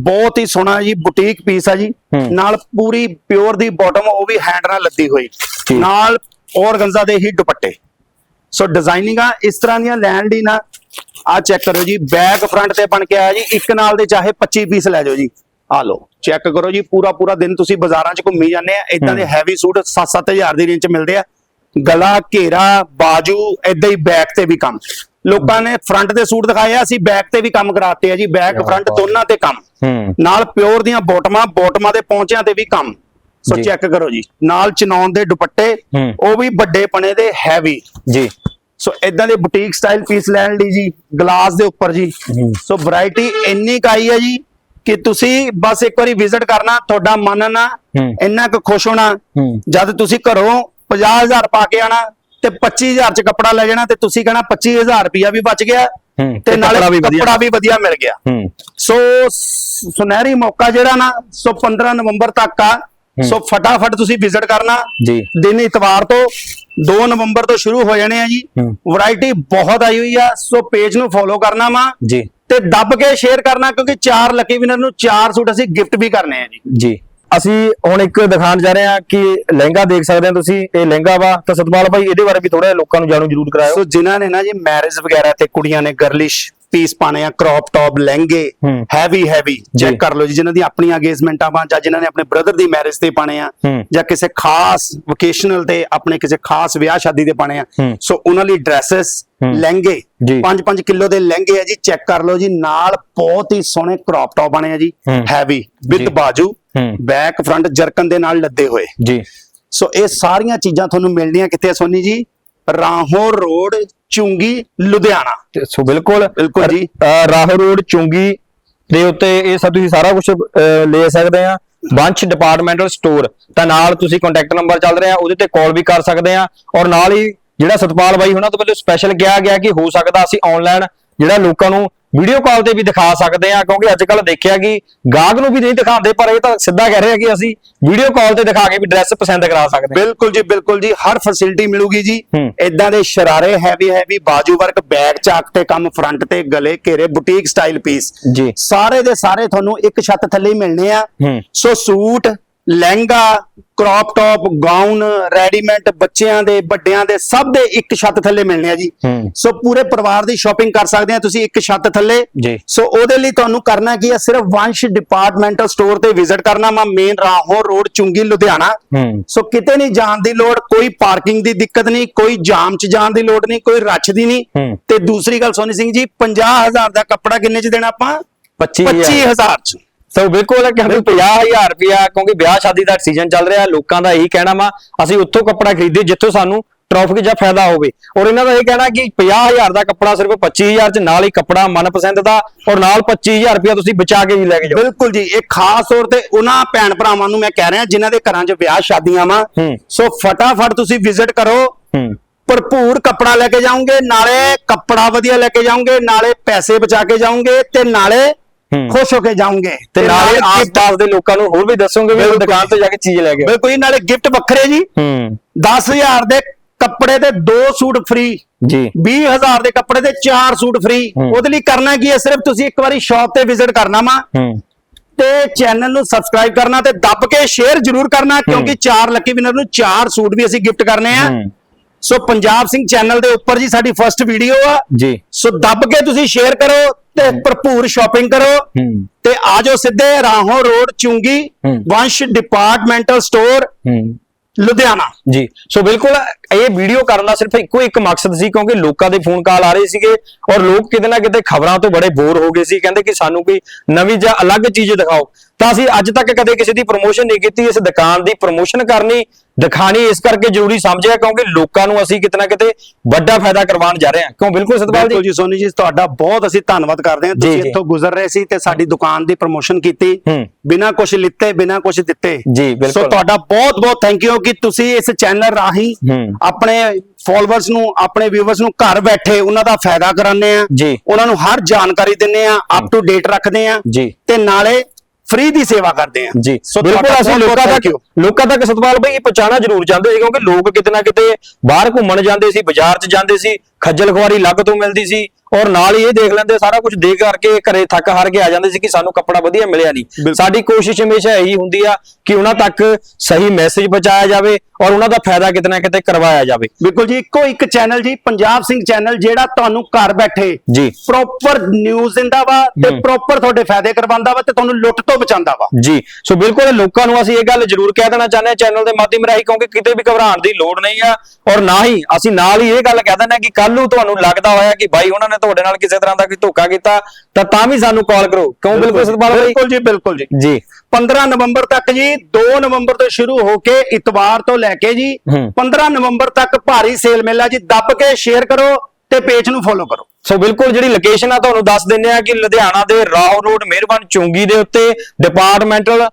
Speaker 2: ਬਹੁਤ ਹੀ ਸੋਹਣਾ ਜੀ ਬੁਟੀਕ ਪੀਸ ਹੈ ਜੀ। ਨਾਲ ਪੂਰੀ ਪਿਓਰ ਦੀ ਬਾਟਮ ਉਹ ਵੀ ਹੈਂਡ ਨਾਲ ਲੱਦੀ ਹੋਈ। ਨਾਲ ਔਰਗੰਜ਼ਾ ਦੇ ਹੀ ਦੁਪੱਟੇ। ਸੋ ਡਿਜ਼ਾਈਨਿੰਗ ਆ ਇਸ ਤਰ੍ਹਾਂ ਦੀਆਂ ਲੈਣ ਦੀ ਨਾ ਆ ਚੈੱਕ ਕਰੋ ਜੀ ਬੈਕ ਫਰੰਟ ਤੇ ਬਣ ਕੇ ਆਇਆ ਜੀ ਇੱਕ ਨਾਲ ਦੇ ਚਾਹੇ 25 ਪੀਸ ਲੈ ਜਾਓ ਜੀ। ਆ ਲਓ ਚੈੱਕ ਕਰੋ ਜੀ ਪੂਰਾ ਪੂਰਾ ਦਿਨ ਤੁਸੀਂ ਬਾਜ਼ਾਰਾਂ 'ਚ ਘੁੰਮੀ ਜਾਂਦੇ ਆ ਇਦਾਂ ਦੇ ਹੈਵੀ ਸੂਟ 7-7000 ਦੀ ਰੇਂਜ 'ਚ ਮਿਲਦੇ ਆ। ਗਲਾ ਘੇਰਾ ਬਾਜੂ ਏਦਾਂ ਹੀ ਬੈਕ ਤੇ ਵੀ ਕੰਮ। ਲੋਕਾਂ ਨੇ ਫਰੰਟ ਦੇ ਸੂਟ ਦਿਖਾਏ ਆ ਅਸੀਂ ਬੈਕ ਤੇ ਵੀ ਕੰਮ ਕਰਾਤੇ ਆ ਜੀ ਬੈਕ ਫਰੰਟ। ਦੋਨਾਂ ਤੇ ਕੰਮ। ਨਾਲ ਪਿਓਰ ਦੀਆਂ ਬੋਟਮਾਂ ਬੋਟਮਾਂ ਦੇ ਪੌਂਚਿਆਂ ਤੇ ਵੀ ਕੰਮ। ਸੋ। ਚੈੱਕ ਕਰੋ ਜੀ ਨਾਲ ਚਨੌਨ ਦੇ ਦੁਪੱਟੇ। ਉਹ ਵੀ ਵੱਡੇ ਪਣੇ ਦੇ ਹੈਵੀ
Speaker 1: ਜੀ।
Speaker 2: ਸੋ ਇਦਾਂ ਦੇ ਬੁਟੀਕ ਸਟਾਈਲ ਪੀਸ ਲੈਣ ਲਈ ਜੀ ਗਲਾਸ ਦੇ ਉੱਪਰ ਜੀ। ਸੋ ਵੈਰਾਈਟੀ ਇੰਨੀ ਕਾਈ ਹੈ ਜੀ ਕਿ ਤੁਸੀਂ ਬਸ ਇੱਕ ਵਾਰੀ ਵਿਜ਼ਿਟ ਕਰਨਾ ਤੁਹਾਡਾ ਮਨ ਨਾ। ਇੰਨਾ ਕੁ ਖੁਸ਼ ਹੋਣਾ। ਜਦ ਤੁਸੀਂ ਘਰੋਂ 50000 ਪਾ ਕੇ ਆਣਾ ਤੇ 25000 ਚ ਕੱਪੜਾ ਲੈ ਜਾਣਾ ਤੇ ਤੁਸੀਂ ਕਹਣਾ 25000 ਰੁਪਇਆ ਵੀ ਬਚ ਗਿਆ। ਤੇ ਨਾਲੇ
Speaker 1: ਕੱਪੜਾ ਵੀ ਵਧੀਆ।
Speaker 2: ਮਿਲ ਗਿਆ ਸੋ ਸ- ਸੁਨਹਿਰੀ ਮੌਕਾ ਜਿਹੜਾ ਨਾ ਸੋ 15 ਨਵੰਬਰ ਤੱਕ ਆ ਸੋ ਫਟਾਫਟ ਤੁਸੀਂ ਵਿਜ਼ਿਟ ਕਰਨਾ
Speaker 1: ਜੀ।
Speaker 2: ਦਿਨ ਇਤਵਾਰ ਤੋਂ 2 ਨਵੰਬਰ ਤੋਂ ਸ਼ੁਰੂ ਹੋ ਜਾਣੇ ਆ ਜੀ। ਵੈਰਾਈਟੀ ਬਹੁਤ ਆਈ ਹੋਈ ਆ ਸੋ ਪੇਜ ਨੂੰ ਫੋਲੋ ਕਰਨਾ ਵਾ।
Speaker 1: ਜੀ।
Speaker 2: ਤੇ ਦੱਬ ਕੇ ਸ਼ੇਅਰ ਕਰਨਾ ਕਿਉਂਕਿ ਚਾਰ ਲੱਕੀ ਵਿਨਰ ਨੂੰ ਚਾਰ ਸੂਟ ਅਸੀਂ ਗਿਫਟ ਵੀ ਕਰਨੇ ਆ ਜੀ।
Speaker 1: ਜੀ। ਅਸੀਂ ਹੁਣ ਇੱਕ ਦਿਖਾਉਣ ਜਾ ਰਹੇ ਹਾਂ ਕਿ ਲਹਿੰਗਾ ਦੇਖ ਸਕਦੇ ਹੋ ਤੁਸੀਂ ਇਹ ਲਹਿੰਗਾ ਵਾ। ਤਾਂ ਸਤਪਾਲ ਭਾਈ ਇਹਦੇ ਬਾਰੇ ਵੀ ਥੋੜਾ ਲੋਕਾਂ ਨੂੰ ਜਾਣੂ ਜ਼ਰੂਰ ਕਰਾਇਓ।
Speaker 2: ਸੋ ਜਿਨ੍ਹਾਂ ਨੇ ਨਾ ਜੀ ਮੈਰਿਜ ਵਗੈਰਾ ਤੇ ਕੁੜੀਆਂ ਨੇ ਗਰਲਿਸ਼ ਪੀਸ ਪਾਣੇ ਆ ਕ੍ਰੌਪ ਟੌਪ ਲਹਿੰਗੇ। Heavy heavy. ਚੈੱਕ ਕਰ ਲਓ ਜੀ ਜਿਨ੍ਹਾਂ ਦੀ ਆਪਣੀਆਂ ਅੰਗੇਜਮੈਂਟਾਂ ਵਾਂ ਜਾਂ ਜਿਨ੍ਹਾਂ ਨੇ ਆਪਣੇ ਬ੍ਰਦਰ ਦੀ ਮੈਰਿਜ ਤੇ ਪਾਣੇ ਆ। ਜਾਂ ਕਿਸੇ ਖਾਸ ਵੋਕੇਸ਼ਨਲ ਤੇ ਆਪਣੇ ਕਿਸੇ ਖਾਸ ਵਿਆਹ ਸ਼ਾਦੀ ਤੇ ਪਾਣੇ ਆ। ਸੋ ਉਹਨਾਂ ਲਈ ਡਰੈਸਸ। ਲਹਿੰਗੇ
Speaker 1: ਜੀ।
Speaker 2: 5-5 ਕਿਲੋ ਦੇ ਲਹਿੰਗੇ ਆ ਜੀ ਚੈੱਕ ਕਰ ਲਓ ਜੀ ਨਾਲ ਬਹੁਤ ਹੀ ਸੋਹਣੇ ਕ੍ਰੌਪ ਟੌਪ ਬਣੇ ਆ ਜੀ। ਹੈਵੀ। ਵਿਦ ਬਾਜੂ। ਬੈਕ ਫਰੰਟ ਜਰਕਨ ਦੇ ਨਾਲ ਲੱਦੇ ਹੋਏ
Speaker 1: ਜੀ
Speaker 2: ਸੋ ਇਹ ਸਾਰੀਆਂ ਚੀਜ਼ਾਂ ਤੁਹਾਨੂੰ ਮਿਲਣੀਆਂ ਕਿੱਥੇ ਆ ਸੋਨੀ ਜੀ ਰਾਹੋਂ ਰੋਡ ਚੁੰਗੀ ਲੁਧਿਆਣਾ।
Speaker 1: ਸੋ ਬਿਲਕੁਲ
Speaker 2: ਬਿਲਕੁਲ ਜੀ।
Speaker 1: ਰਾਹੋਂ ਰੋਡ ਚੁੰਗੀ ਦੇ ਉੱਤੇ ਇਹ ਸਭ ਤੁਸੀਂ ਸਾਰਾ ਕੁਝ ਲੈ ਸਕਦੇ ਆ। ਬੰਚ ਡਿਪਾਰਟਮੈਂਟਲ ਸਟੋਰ ਤਾਂ ਨਾਲ ਤੁਸੀਂ ਕੰਟੈਕਟ ਨੰਬਰ ਚੱਲ ਰਿਹਾ ਉਹਦੇ ਤੇ ਕਾਲ ਵੀ ਕਰ ਸਕਦੇ ਆ। ਔਰ ਨਾਲ ਹੀ ਜਿਹੜਾ ਸਤਪਾਲ ਬਾਈ ਉਹਨਾਂ ਤੋਂ ਵੱਲੋਂ ਸਪੈਸ਼ਲ ਕਿਹਾ ਗਿਆ ਕਿ ਹੋ ਸਕਦਾ ਅਸੀਂ ਆਨਲਾਈਨ ਜਿਹੜਾ ਲੋਕਾਂ ਨੂੰ ਵੀਡੀਓ ਕਾਲ ਤੇ ਵੀ ਦਿਖਾ ਸਕਦੇ ਆ ਕਿਉਂਕਿ ਅੱਜ ਕੱਲ ਦੇਖਿਆ ਕਿ ਗਾਹਕ ਨੂੰ ਵੀ ਨਹੀਂ ਦਿਖਾਉਂਦੇ ਪਰ ਇਹ ਤਾਂ ਸਿੱਧਾ ਕਹਿ ਰਹੇ ਆ ਕਿ ਅਸੀਂ ਵੀਡੀਓ ਕਾਲ ਤੇ ਦਿਖਾ ਕੇ ਵੀ ਡਰੈਸ ਪਸੰਦ ਕਰਾ ਸਕਦੇ ਹਾਂ।
Speaker 2: ਬਿਲਕੁਲ ਜੀ ਬਿਲਕੁਲ ਜੀ ਹਰ ਫੈਸਿਲਿਟੀ ਮਿਲੂਗੀ ਜੀ। ਇਦਾਂ ਦੇ ਸ਼ਰਾਰੇ ਹੈਵੀ ਹੈਵੀ ਬਾਜੂ ਵਰਕ ਬੈਕ ਚਾਕ ਤੇ ਕੰਮ ਫਰੰਟ ਤੇ ਗਲੇ ਘੇਰੇ ਬੁਟੀਕ ਸਟਾਈਲ ਪੀਸ
Speaker 1: ਜੀ।
Speaker 2: ਸਾਰੇ ਦੇ ਸਾਰੇ ਤੁਹਾਨੂੰ ਇੱਕ ਛੱਤ ਥੱਲੇ ਹੀ ਮਿਲਣੇ ਆ। So suit lehenga crop top gown readymade ਬੱਚਿਆਂ ਦੇ ਵੱਡਿਆਂ ਦੇ ਸਭ ਦੇ ਇੱਕ ਛੱਤ ਥੱਲੇ ਮਿਲਣੇ ਆ ਜੀ। ਸੋ ਪੂਰੇ ਪਰਿਵਾਰ ਦੀ ਸ਼ਾਪਿੰਗ ਕਰ ਸਕਦੇ ਆ ਤੁਸੀਂ ਇੱਕ ਛੱਤ ਥੱਲੇ। ਸੋ ਉਹਦੇ ਲਈ ਤੁਹਾਨੂੰ ਕਰਨਾ ਕੀ ਹੈ ਸਿਰਫ ਵੰਸ਼ ਡਿਪਾਰਟਮੈਂਟਲ ਸਟੋਰ ਤੇ ਵਿਜ਼ਿਟ ਕਰਨਾ ਵਾ ਮੇਨ ਰਾਹੋਂ ਰੋਡ ਚੁੰਗੀ ਲੁਧਿਆਣਾ। ਸੋ ਕਿਤੇ ਨਹੀਂ ਜਾਣ ਦੀ ਲੋੜ ਕੋਈ ਪਾਰਕਿੰਗ ਦੀ ਦਿੱਕਤ ਨਹੀਂ ਕੋਈ ਜਾਮ 'ਚ ਜਾਣ ਦੀ ਲੋੜ ਨਹੀਂ ਕੋਈ ਰੱਛ ਦੀ ਨਹੀਂ। ਤੇ ਦੂਸਰੀ ਗੱਲ ਸੋਨੀ ਸਿੰਘ ਜੀ 50000 ਦਾ ਕੱਪੜਾ ਕਿੰਨੇ 'ਚ ਦੇਣਾ ਆਪਾਂ?
Speaker 1: 25000
Speaker 2: 25000 'ਚ।
Speaker 1: ਸੋ ਬਿਲਕੁਲ ਕਿਉਂਕਿ 50000 ਰੁਪਿਆ ਕਿਉਂਕਿ ਵਿਆਹ ਸ਼ਾਦੀ ਦਾ ਸੀਜ਼ਨ ਚੱਲ ਰਿਹਾ ਲੋਕਾਂ ਦਾ ਇਹੀ ਕਹਿਣਾ ਵਾ ਅਸੀਂ ਉੱਥੋਂ ਕੱਪੜਾ ਖਰੀਦੇ ਜਿੱਥੋਂ ਸਾਨੂੰ ਟ੍ਰੋਫਿਕ ਜਾਂ ਫਾਇਦਾ ਹੋਵੇ ਔਰ ਇਹਨਾਂ ਦਾ ਇਹ ਕਹਿਣਾ ਕਿ 50000 ਦਾ ਕੱਪੜਾ ਸਿਰਫ 25000 ਚ ਨਾਲ ਹੀ ਕੱਪੜਾ ਮਨਪਸੰਦ ਦਾ ਔਰ ਨਾਲ 25000 ਰੁਪਿਆ ਤੁਸੀਂ ਬਚਾ ਕੇ ਵੀ ਲੈ ਕੇ ਜਾਓ
Speaker 2: ਬਿਲਕੁਲ ਜੀ ਇਹ ਖਾਸ ਤੌਰ ਤੇ ਉਹਨਾਂ ਭੈਣ ਭਰਾਵਾਂ ਨੂੰ ਮੈਂ ਕਹਿ ਰਿਹਾ ਜਿਨ੍ਹਾਂ ਦੇ ਘਰਾਂ 'ਚ ਵਿਆਹ ਸ਼ਾਦੀਆਂ ਵਾ
Speaker 1: ਹੂੰ।
Speaker 2: ਸੋ ਫਟਾਫਟ ਤੁਸੀਂ ਵਿਜ਼ਿਟ ਕਰੋ
Speaker 1: ਹੂੰ
Speaker 2: ਭਰਪੂਰ ਕੱਪੜਾ ਲੈ ਕੇ ਜਾਓਗੇ ਨਾਲੇ ਕੱਪੜਾ ਵਧੀਆ ਲੈ ਕੇ ਜਾਓਗੇ ਨਾਲੇ ਪੈਸੇ ਬਚਾ ਕੇ ਜਾਓਗੇ ਤੇ ਨਾਲੇ
Speaker 1: ਹੂੰ।
Speaker 2: ਖੁਸ਼ ਹੋ ਕੇ ਜਾਓਗੇ।
Speaker 1: ਤੇ ਨਾਲੇ ਆਸ-ਪਾਸ ਦੇ ਲੋਕਾਂ ਨੂੰ ਹੋਰ ਵੀ ਦੱਸੋਗੇ ਵੀ ਦੁਕਾਨ ਤੋਂ ਜਾ ਕੇ ਚੀਜ਼ ਲੈ ਕੇ।
Speaker 2: ਬਿਲਕੁਲ ਜੀ, ਨਾਲੇ ਗਿਫਟ ਵੱਖਰੇ ਜੀ।
Speaker 1: ਹੂੰ।
Speaker 2: 10000 ਦੇ ਕੱਪੜੇ ਤੇ ਦੋ ਸੂਟ ਫ੍ਰੀ
Speaker 1: ਜੀ।
Speaker 2: 20000 ਦੇ ਕੱਪੜੇ ਤੇ ਚਾਰ ਸੂਟ ਫ੍ਰੀ
Speaker 1: ਹੂੰ।
Speaker 2: ਉਹਦੇ ਲਈ ਕਰਨਾ ਕੀ ਹੈ? ਸਿਰਫ ਤੁਸੀਂ ਇੱਕ ਵਾਰੀ ਸ਼ਾਪ ਤੇ ਵਿਜ਼ਿਟ ਕਰਨਾ ਵਾ।
Speaker 1: ਹੂੰ।
Speaker 2: ਤੇ ਚੈਨਲ ਨੂੰ ਸਬਸਕ੍ਰਾਈਬ ਕਰਨਾ ਤੇ ਦੱਬ ਕੇ ਸ਼ੇਅਰ ਜ਼ਰੂਰ ਕਰਨਾ ਕਿਉਂਕਿ ਚਾਰ ਲੱਕੀ ਵਿਨਰ ਨੂੰ ਚਾਰ ਸੂਟ ਵੀ ਅਸੀਂ ਗਿਫਟ ਕਰਨੇ ਆ।
Speaker 1: ਹੂੰ।
Speaker 2: ਸੋ ਪੰਜਾਬ ਸਿੰਘ ਚੈਨਲ ਦੇ ਉੱਪਰ ਜੀ ਸਾਡੀ ਫਰਸਟ ਵੀਡੀਓ ਆ।
Speaker 1: ਜੀ।
Speaker 2: ਸੋ ਦੱਬ ਕੇ ਤੁਸੀਂ ਸ਼ੇਅਰ ਕਰੋ ਤੇ ਭਰਪੂਰ ਸ਼ਾਪਿੰਗ ਕਰੋ। ਤੇ ਆਜੋ ਸਿੱਧੇ ਰਾਹੋਂ ਰੋਡ ਚੁੰਗੀ। ਵੰਸ਼ ਡਿਪਾਰਟਮੈਂਟਲ ਸਟੋਰ ਲੁਧਿਆਣਾ।
Speaker 1: ਜੀ। ਸੋ ਬਿਲਕੁਲ ਇਹ ਵੀਡੀਓ ਕਰਨ ਦਾ ਸਿਰਫ ਇੱਕੋ ਇੱਕ ਮਕਸਦ ਸੀ ਕਿਉਂਕਿ ਲੋਕਾਂ ਦੇ ਫੋਨ ਕਾਲ ਆ ਰਹੇ ਸੀਗੇ ਔਰ ਲੋਕ ਕਿਤੇ ਨਾ ਕਿਤੇ ਖਬਰਾਂ ਤੋਂ ਬੜੇ ਬੋਰ ਹੋ ਗਏ ਸੀ। ਕਹਿੰਦੇ ਕਿ ਸਾਨੂੰ ਕੋਈ ਨਵੀਂ ਜਾਂ ਅਲੱਗ ਚੀਜ਼ ਦਿਖਾਓ। ਤਾਂ ਅਸੀਂ ਅੱਜ ਤੱਕ ਕਦੇ ਕਿਸੇ ਦੀ ਪ੍ਰੋਮੋਸ਼ਨ ਨਹੀਂ ਕੀਤੀ ਇਸ ਦੁਕਾਨ ਦੀ ਪ੍ਰੋਮੋਸ਼ਨ ਕਰਨੀ ਦਿਖਾਣੀ ਇਸ ਕਰਕੇ ਜ਼ਰੂਰੀ ਸਮਝਿਆ ਕਿਉਂਕਿ ਲੋਕਾਂ ਨੂੰ ਅਸੀਂ ਕਿਤੇ ਨਾ ਕਿਤੇ ਵੱਡਾ ਫਾਇਦਾ ਕਰਵਾਉਣ ਜਾ ਰਹੇ ਹਾਂ ਕਿਉਂ ਬਿਲਕੁਲ ਸਤਪਾਲ
Speaker 2: ਬਿਲਕੁਲ
Speaker 1: ਜੀ
Speaker 2: ਜੀ ਸੋਨੀ ਜੀ ਤੁਹਾਡਾ ਬਹੁਤ ਅਸੀਂ ਧੰਨਵਾਦ ਕਰਦੇ ਹਾਂ ਤੁਸੀਂ। ਇੱਥੋਂ ਗੁਜ਼ਰ ਰਹੇ ਸੀ ਤੇ ਸਾਡੀ ਦੁਕਾਨ ਦੀ ਪ੍ਰਮੋਸ਼ਨ ਕੀਤੀ। ਬਿਨਾਂ ਕੁਝ ਲਿੱਤੇ ਬਿਨਾਂ ਕੁਝ ਦਿੱਤੇ
Speaker 1: ਜੀ, ਬਿਲਕੁਲ।
Speaker 2: ਸੋ ਤੁਹਾਡਾ ਬਹੁਤ ਬਹੁਤ ਥੈਂਕ ਯੂ ਕਿ ਤੁਸੀਂ ਇਸ ਚੈਨਲ ਰਾਹੀਂ। ਆਪਣੇ ਫਾਲੋਅਰਸ ਨੂੰ ਆਪਣੇ ਵਿਊਅਰਸ ਨੂੰ ਘਰ ਬੈਠੇ ਉਹਨਾਂ ਦਾ ਫਾਇਦਾ ਕਰਾਉਂਦੇ ਆ
Speaker 1: ਜੀ।
Speaker 2: ਉਹਨਾਂ ਨੂੰ ਹਰ ਜਾਣਕਾਰੀ ਦਿੰਦੇ ਆ ਅਪ ਟੂ ਡੇਟ ਰੱਖਦੇ ਆ। ਤੇ ਨਾਲੇ ਫ੍ਰੀ ਦੀ ਸੇਵਾ ਕਰਦੇ ਆ
Speaker 1: ਜੀ
Speaker 2: ਸੋ
Speaker 1: ਬਿਲਕੁਲ ਅਸੀਂ ਲੋਕਾਂ ਤੱਕ। ਲੋਕਾਂ ਤੱਕ ਸਤਪਾਲ ਭਾਈ ਇਹ ਪਹੁੰਚਾਉਣਾ ਜ਼ਰੂਰ ਚਾਹੁੰਦੇ ਸੀ ਕਿਉਂਕਿ ਲੋਕ ਕਿਤੇ ਨਾ ਕਿਤੇ ਬਾਹਰ ਘੁੰਮਣ ਜਾਂਦੇ ਸੀ ਬਾਜ਼ਾਰ 'ਚ ਜਾਂਦੇ ਸੀ ਖੱਜਲ ਖੁਆਰੀ ਲੱਗ ਤੋਂ ਮਿਲਦੀ ਸੀ ਔਰ ਨਾਲ ਹੀ ਇਹ ਦੇਖ ਲੈਂਦੇ ਸਾਰਾ ਕੁਝ ਦੇਖ ਕਰਕੇ ਘਰੇ ਥੱਕ ਹਾਰ ਕੇ ਆ ਜਾਂਦੇ ਸੀ ਕਿ ਸਾਨੂੰ ਕੱਪੜਾ ਵਧੀਆ ਮਿਲਿਆ ਨਹੀਂ। ਸਾਡੀ ਕੋਸ਼ਿਸ਼ ਹਮੇਸ਼ਾ ਇਹੀ ਹੁੰਦੀ ਆ ਕਿ ਉਹਨਾਂ ਤੱਕ ਸਹੀ ਮੈਸੇਜ ਪਹੁੰਚਾਇਆ ਜਾਵੇ ਔਰ ਉਹਨਾਂ ਦਾ ਫਾਇਦਾ ਕਿਤੇ ਨਾ ਕਿਤੇ ਕਰਵਾਇਆ ਜਾਵੇ
Speaker 2: ਬਿਲਕੁਲ ਜੀ ਇੱਕੋ ਇੱਕ ਚੈਨਲ ਜੀ ਪੰਜਾਬ ਸਿੰਘ ਚੈਨਲ ਜਿਹੜਾ ਤੁਹਾਨੂੰ ਘਰ ਬੈਠੇ
Speaker 1: ਜੀ।
Speaker 2: ਪ੍ਰੋਪਰ ਨਿਊਜ਼ ਦਿੰਦਾ ਵਾ ਤੇ। ਪ੍ਰੋਪਰ ਤੁਹਾਡੇ ਫਾਇਦੇ ਕਰਵਾਉਂਦਾ ਵਾ ਤੇ ਤੁਹਾਨੂੰ ਲੁੱਟ ਤੋਂ ਬਚਾਉਂਦਾ ਵਾ
Speaker 1: ਜੀ ਸੋ ਬਿਲਕੁਲ ਲੋਕਾਂ ਨੂੰ ਅਸੀਂ ਇਹ ਗੱਲ ਜ਼ਰੂਰ ਕਹਿ ਦੇਣਾ ਚਾਹੁੰਦੇ ਹਾਂ ਚੈਨਲ ਦੇ ਮਾਧਿਅਮ ਰਾਹੀਂ ਕਿਉਂਕਿ ਕਿਤੇ ਵੀ ਘਬਰਾਉਣ ਦੀ ਲੋੜ ਨਹੀਂ ਆ ਔਰ ਨਾ ਹੀ ਅਸੀਂ ਨਾਲ ਹੀ ਇਹ ਗੱਲ ਕਹਿ ਦਿੰਦੇ ਹਾਂ ਕਿ ਕੱਲ ਨੂੰ ਤੁਹਾਨੂੰ ਲੱਗਦਾ ਹੋਇਆ ਕਿ ਬਾਈ ਉਹਨਾਂ ਨੇ ਤੁਹਾਡੇ ਨਾਲ ਕਿਸੇ ਤਰ੍ਹਾਂ ਦਾ ਕੋਈ ਧੋਖਾ ਕੀਤਾ ਤਾਂ ਤਾਂ ਵੀ ਸਾਨੂੰ ਕਾਲ ਕਰੋ। ਕਿਉਂ ਬਿਲਕੁਲ ਸਤਪਾਲ ਭਾਈ
Speaker 2: ਬਿਲਕੁਲ ਜੀ ਬਿਲਕੁਲ ਜੀ।
Speaker 1: ਜੀ।
Speaker 2: 15 ਨਵੰਬਰ ਤੱਕ ਜੀ 2 ਨਵੰਬਰ ਤੋਂ ਸ਼ੁਰੂ ਹੋ ਕੇ ਇਤਵਾਰ ਤੋਂ ਲੈ ਕੇ ਜੀ
Speaker 1: ਹੂੰ।
Speaker 2: 15 ਨਵੰਬਰ ਤੱਕ ਭਾਰੀ ਸੇਲ ਮੇਲਾ ਜੀ ਦੱਬ ਕੇ ਸ਼ੇਅਰ ਕਰੋ। ਤੇ ਪੇਜ ਨੂੰ ਫੋਲੋ ਕਰੋ।
Speaker 1: ਸੋ ਬਿਲਕੁਲ ਜਿਹੜੀ ਲੋਕੇਸ਼ਨ ਆ, ਤੁਹਾਨੂੰ ਦੱਸ ਦਿੰਦੇ ਆ ਕਿ ਲੁਧਿਆਣਾ ਦੇ ਰਾਓ ਰੋਡ ਮਿਹਰਬਾਨ ਚੁੰਗੀ ਦੇ ਉੱਤੇ ਡਿਪਾਰਟਮੈਂਟਲ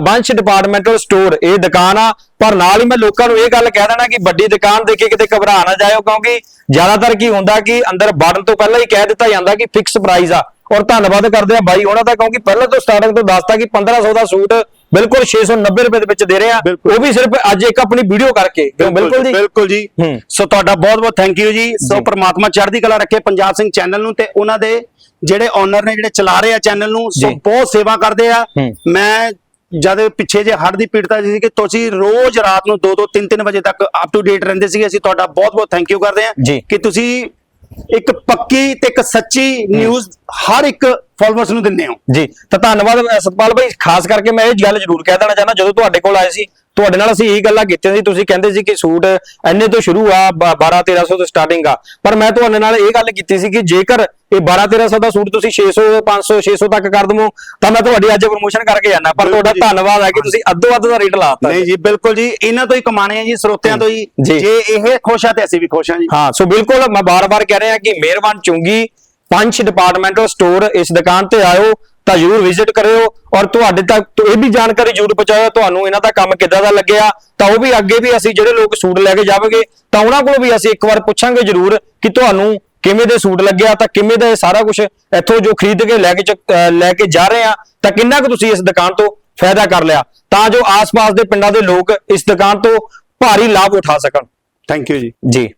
Speaker 1: ਬੰਸ਼ ਡਿਪਾਰਟਮੈਂਟਲ ਸਟੋਰ ਇਹ ਦੁਕਾਨ ਆ। ਪਰ ਨਾਲ ਹੀ ਮੈਂ ਲੋਕਾਂ ਨੂੰ ਇਹ ਗੱਲ ਕਹਿ ਦੇਣਾ ਕਿ ਵੱਡੀ ਦੁਕਾਨ ਦੇਖ ਕੇ ਕਿਤੇ ਘਬਰਾ ਨਾ ਜਾਇਓ, ਕਿਉਂਕਿ ਜ਼ਿਆਦਾਤਰ ਕੀ ਹੁੰਦਾ ਕਿ ਅੰਦਰ ਵੜਨ ਤੋਂ ਪਹਿਲਾਂ ਹੀ ਕਹਿ ਦਿੱਤਾ ਜਾਂਦਾ ਕਿ ਫਿਕਸ ਪ੍ਰਾਈਸ ਆ। ਔਰ ਧੰਨਵਾਦ ਕਰਦੇ ਆ ਬਾਈ ਉਹਨਾਂ ਦਾ, ਕਿਉਂਕਿ ਪਹਿਲਾਂ ਤੋਂ ਸਟਾਰਟਿੰਗ ਤੋਂ ਦੱਸਤਾ ਕਿ 1500 ਦਾ ਸੂਟ ਬਿਲਕੁਲ 690 ਰੁਪਏ ਦੇ ਵਿੱਚ ਦੇ ਰਹੇ ਆ
Speaker 2: ਬਿਲਕੁਲ।
Speaker 1: ਉਹ ਵੀ ਸਿਰਫ ਅੱਜ ਇੱਕ ਆਪਣੀ ਵੀਡੀਓ ਕਰਕੇ ਕਿਉਂ ਬਿਲਕੁਲ ਜੀ
Speaker 2: ਬਿਲਕੁਲ ਜੀ
Speaker 1: ਹੂੰ।
Speaker 2: ਸੋ ਤੁਹਾਡਾ ਬਹੁਤ ਬਹੁਤ ਥੈਂਕ ਯੂ ਜੀ ਸੋ। ਪ੍ਰਮਾਤਮਾ ਚੜ੍ਹਦੀ ਕਲਾ ਰੱਖੇ ਪੰਜਾਬ ਸਿੰਘ ਚੈਨਲ ਨੂੰ ਤੇ ਉਹਨਾਂ ਦੇ ਜਿਹੜੇ ਓਨਰ ਨੇ ਜਿਹੜੇ ਚਲਾ ਰਹੇ ਆ ਚੈਨਲ ਨੂੰ ਸੋ
Speaker 1: ਜੀ।
Speaker 2: ਬਹੁਤ ਸੇਵਾ ਕਰਦੇ ਆ
Speaker 1: ਹੂੰ।
Speaker 2: ਮੈਂ ਜਦ ਪਿੱਛੇ ਜੇ ਹੜ੍ਹ ਦੀ ਪੀੜਤਾ ਸੀ ਕਿ ਤੁਸੀਂ ਰੋਜ਼ ਰਾਤ ਨੂੰ 2 2 3 3 ਵਜੇ ਤੱਕ ਅਪ ਟੂ ਡੇਟ ਰਹਿੰਦੇ ਸੀਗੇ ਅਸੀਂ ਤੁਹਾਡਾ ਬਹੁਤ ਬਹੁਤ ਥੈਂਕ ਯੂ ਕਰਦੇ ਆ
Speaker 1: ਜੀ।
Speaker 2: ਕਿ ਤੁਸੀਂ ਇੱਕ ਪੱਕੀ ਤੇ ਇੱਕ ਸੱਚੀ ਨਿਊਜ਼ ਹਰ ਇੱਕ ਫਾਲੋਅਰਸ ਨੂੰ ਦਿੰਦੇ ਹੋ।
Speaker 1: ਜੀ, ਤਾਂ ਧੰਨਵਾਦ ਸਤਪਾਲ ਭਾਈ ਖਾਸ ਕਰਕੇ ਮੈਂ ਇਹ ਗੱਲ ਜ਼ਰੂਰ ਕਹਿ ਦੇਣਾ ਚਾਹੁੰਦਾ, ਜਦੋਂ ਤੁਹਾਡੇ ਕੋਲ ਆਏ ਸੀ ਤੁਹਾਡੇ ਨਾਲ ਅਸੀਂ ਇਹ ਗੱਲਾਂ ਕੀਤੀਆਂ ਸੀ ਤੁਸੀਂ ਕਹਿੰਦੇ ਸੀ ਕਿ ਸੂਟ ਇੰਨੇ ਤੋਂ ਸ਼ੁਰੂ ਆ 12 1300 ਤੋਂ ਸਟਾਰਟਿੰਗ ਆ। ਪਰ ਮੈਂ ਤੁਹਾਡੇ ਨਾਲ ਇਹ ਗੱਲ ਕੀਤੀ ਸੀ ਕਿ ਜੇਕਰ ਇਹ 12 1300 ਦਾ ਸੂਟ ਤੁਸੀਂ 600 500 600 ਤੱਕ ਕਰ ਦਵੋ ਤਾਂ ਮੈਂ ਤੁਹਾਡੀ ਅੱਜ ਪ੍ਰੋਮੋਸ਼ਨ ਕਰਕੇ ਜਾਣਾ ਪਰ ਤੁਹਾਡਾ। ਧੰਨਵਾਦ ਹੈ ਕਿ ਤੁਸੀਂ ਅੱਧੋ ਅੱਧ ਦਾ ਰੇਟ ਲਾਤਾ।
Speaker 2: ਨਹੀਂ ਜੀ ਬਿਲਕੁਲ ਜੀ। ਇਹਨਾਂ ਤੋਂ ਹੀ ਕਮਾਣੇ ਆ ਜੀ ਸਰੋਤਿਆਂ ਤੋਂ ਹੀ।
Speaker 1: ਜੀ।
Speaker 2: ਇਹ ਖੁਸ਼ ਆ ਤੇ ਅਸੀਂ ਵੀ ਖੁਸ਼ ਆ ਜੀ।
Speaker 1: ਹਾਂ ਸੋ ਬਿਲਕੁਲ ਮੈਂ ਬਾਰ-ਬਾਰ ਕਹਿ ਰਿਹਾ ਕਿ ਮਿਹਰਬਾਨ ਚੁੰਗੀ ਪੰਚ ਡਿਪਾਰਟਮੈਂਟਲ ਸਟੋਰ ਇਸ ਦੁਕਾਨ ਤੇ ਆਇਓ। ਤਾਂ ਜਰੂਰ ਵਿਜ਼ਿਟ ਕਰਿਓ ਔਰ ਤੁਹਾਡੇ ਤੱਕ ਇਹ ਵੀ ਜਾਣਕਾਰੀ ਜਰੂਰ ਪਹੁੰਚਾਇਓ ਤੁਹਾਨੂੰ ਇਹਨਾਂ ਦਾ ਕੰਮ ਕਿੱਦਾਂ ਦਾ ਲੱਗਿਆ ਤਾਂ ਉਹ ਵੀ ਅੱਗੇ ਵੀ ਅਸੀਂ ਜਿਹੜੇ ਲੋਕ ਸੂਟ ਲੈ ਕੇ ਜਾਵਾਂਗੇ ਤਾਂ ਉਹਨਾਂ ਕੋਲ ਵੀ ਅਸੀਂ ਇੱਕ ਵਾਰ ਪੁੱਛਾਂਗੇ ਜਰੂਰ ਕਿ ਤੁਹਾਨੂੰ ਕਿਵੇਂ ਦੇ ਸੂਟ ਲੱਗਿਆ ਤਾਂ ਕਿਵੇਂ ਦਾ ਇਹ ਸਾਰਾ ਕੁਝ ਇੱਥੋਂ ਜੋ ਖਰੀਦ ਕੇ ਲੈ ਕੇ ਲੈ ਕੇ ਜਾ ਰਹੇ ਆ ਤਾਂ ਕਿੰਨਾ ਕੁ ਤੁਸੀਂ ਇਸ ਦੁਕਾਨ ਤੋਂ ਫਾਇਦਾ ਕਰ ਲਿਆ ਤਾਂ ਜੋ ਆਸ-ਪਾਸ ਦੇ ਪਿੰਡਾਂ ਦੇ ਲੋਕ ਇਸ ਦੁਕਾਨ ਤੋਂ ਭਾਰੀ ਲਾਭ ਉਠਾ ਸਕਣ।
Speaker 2: ਥੈਂਕ ਯੂ ਜੀ।
Speaker 1: ਜੀ।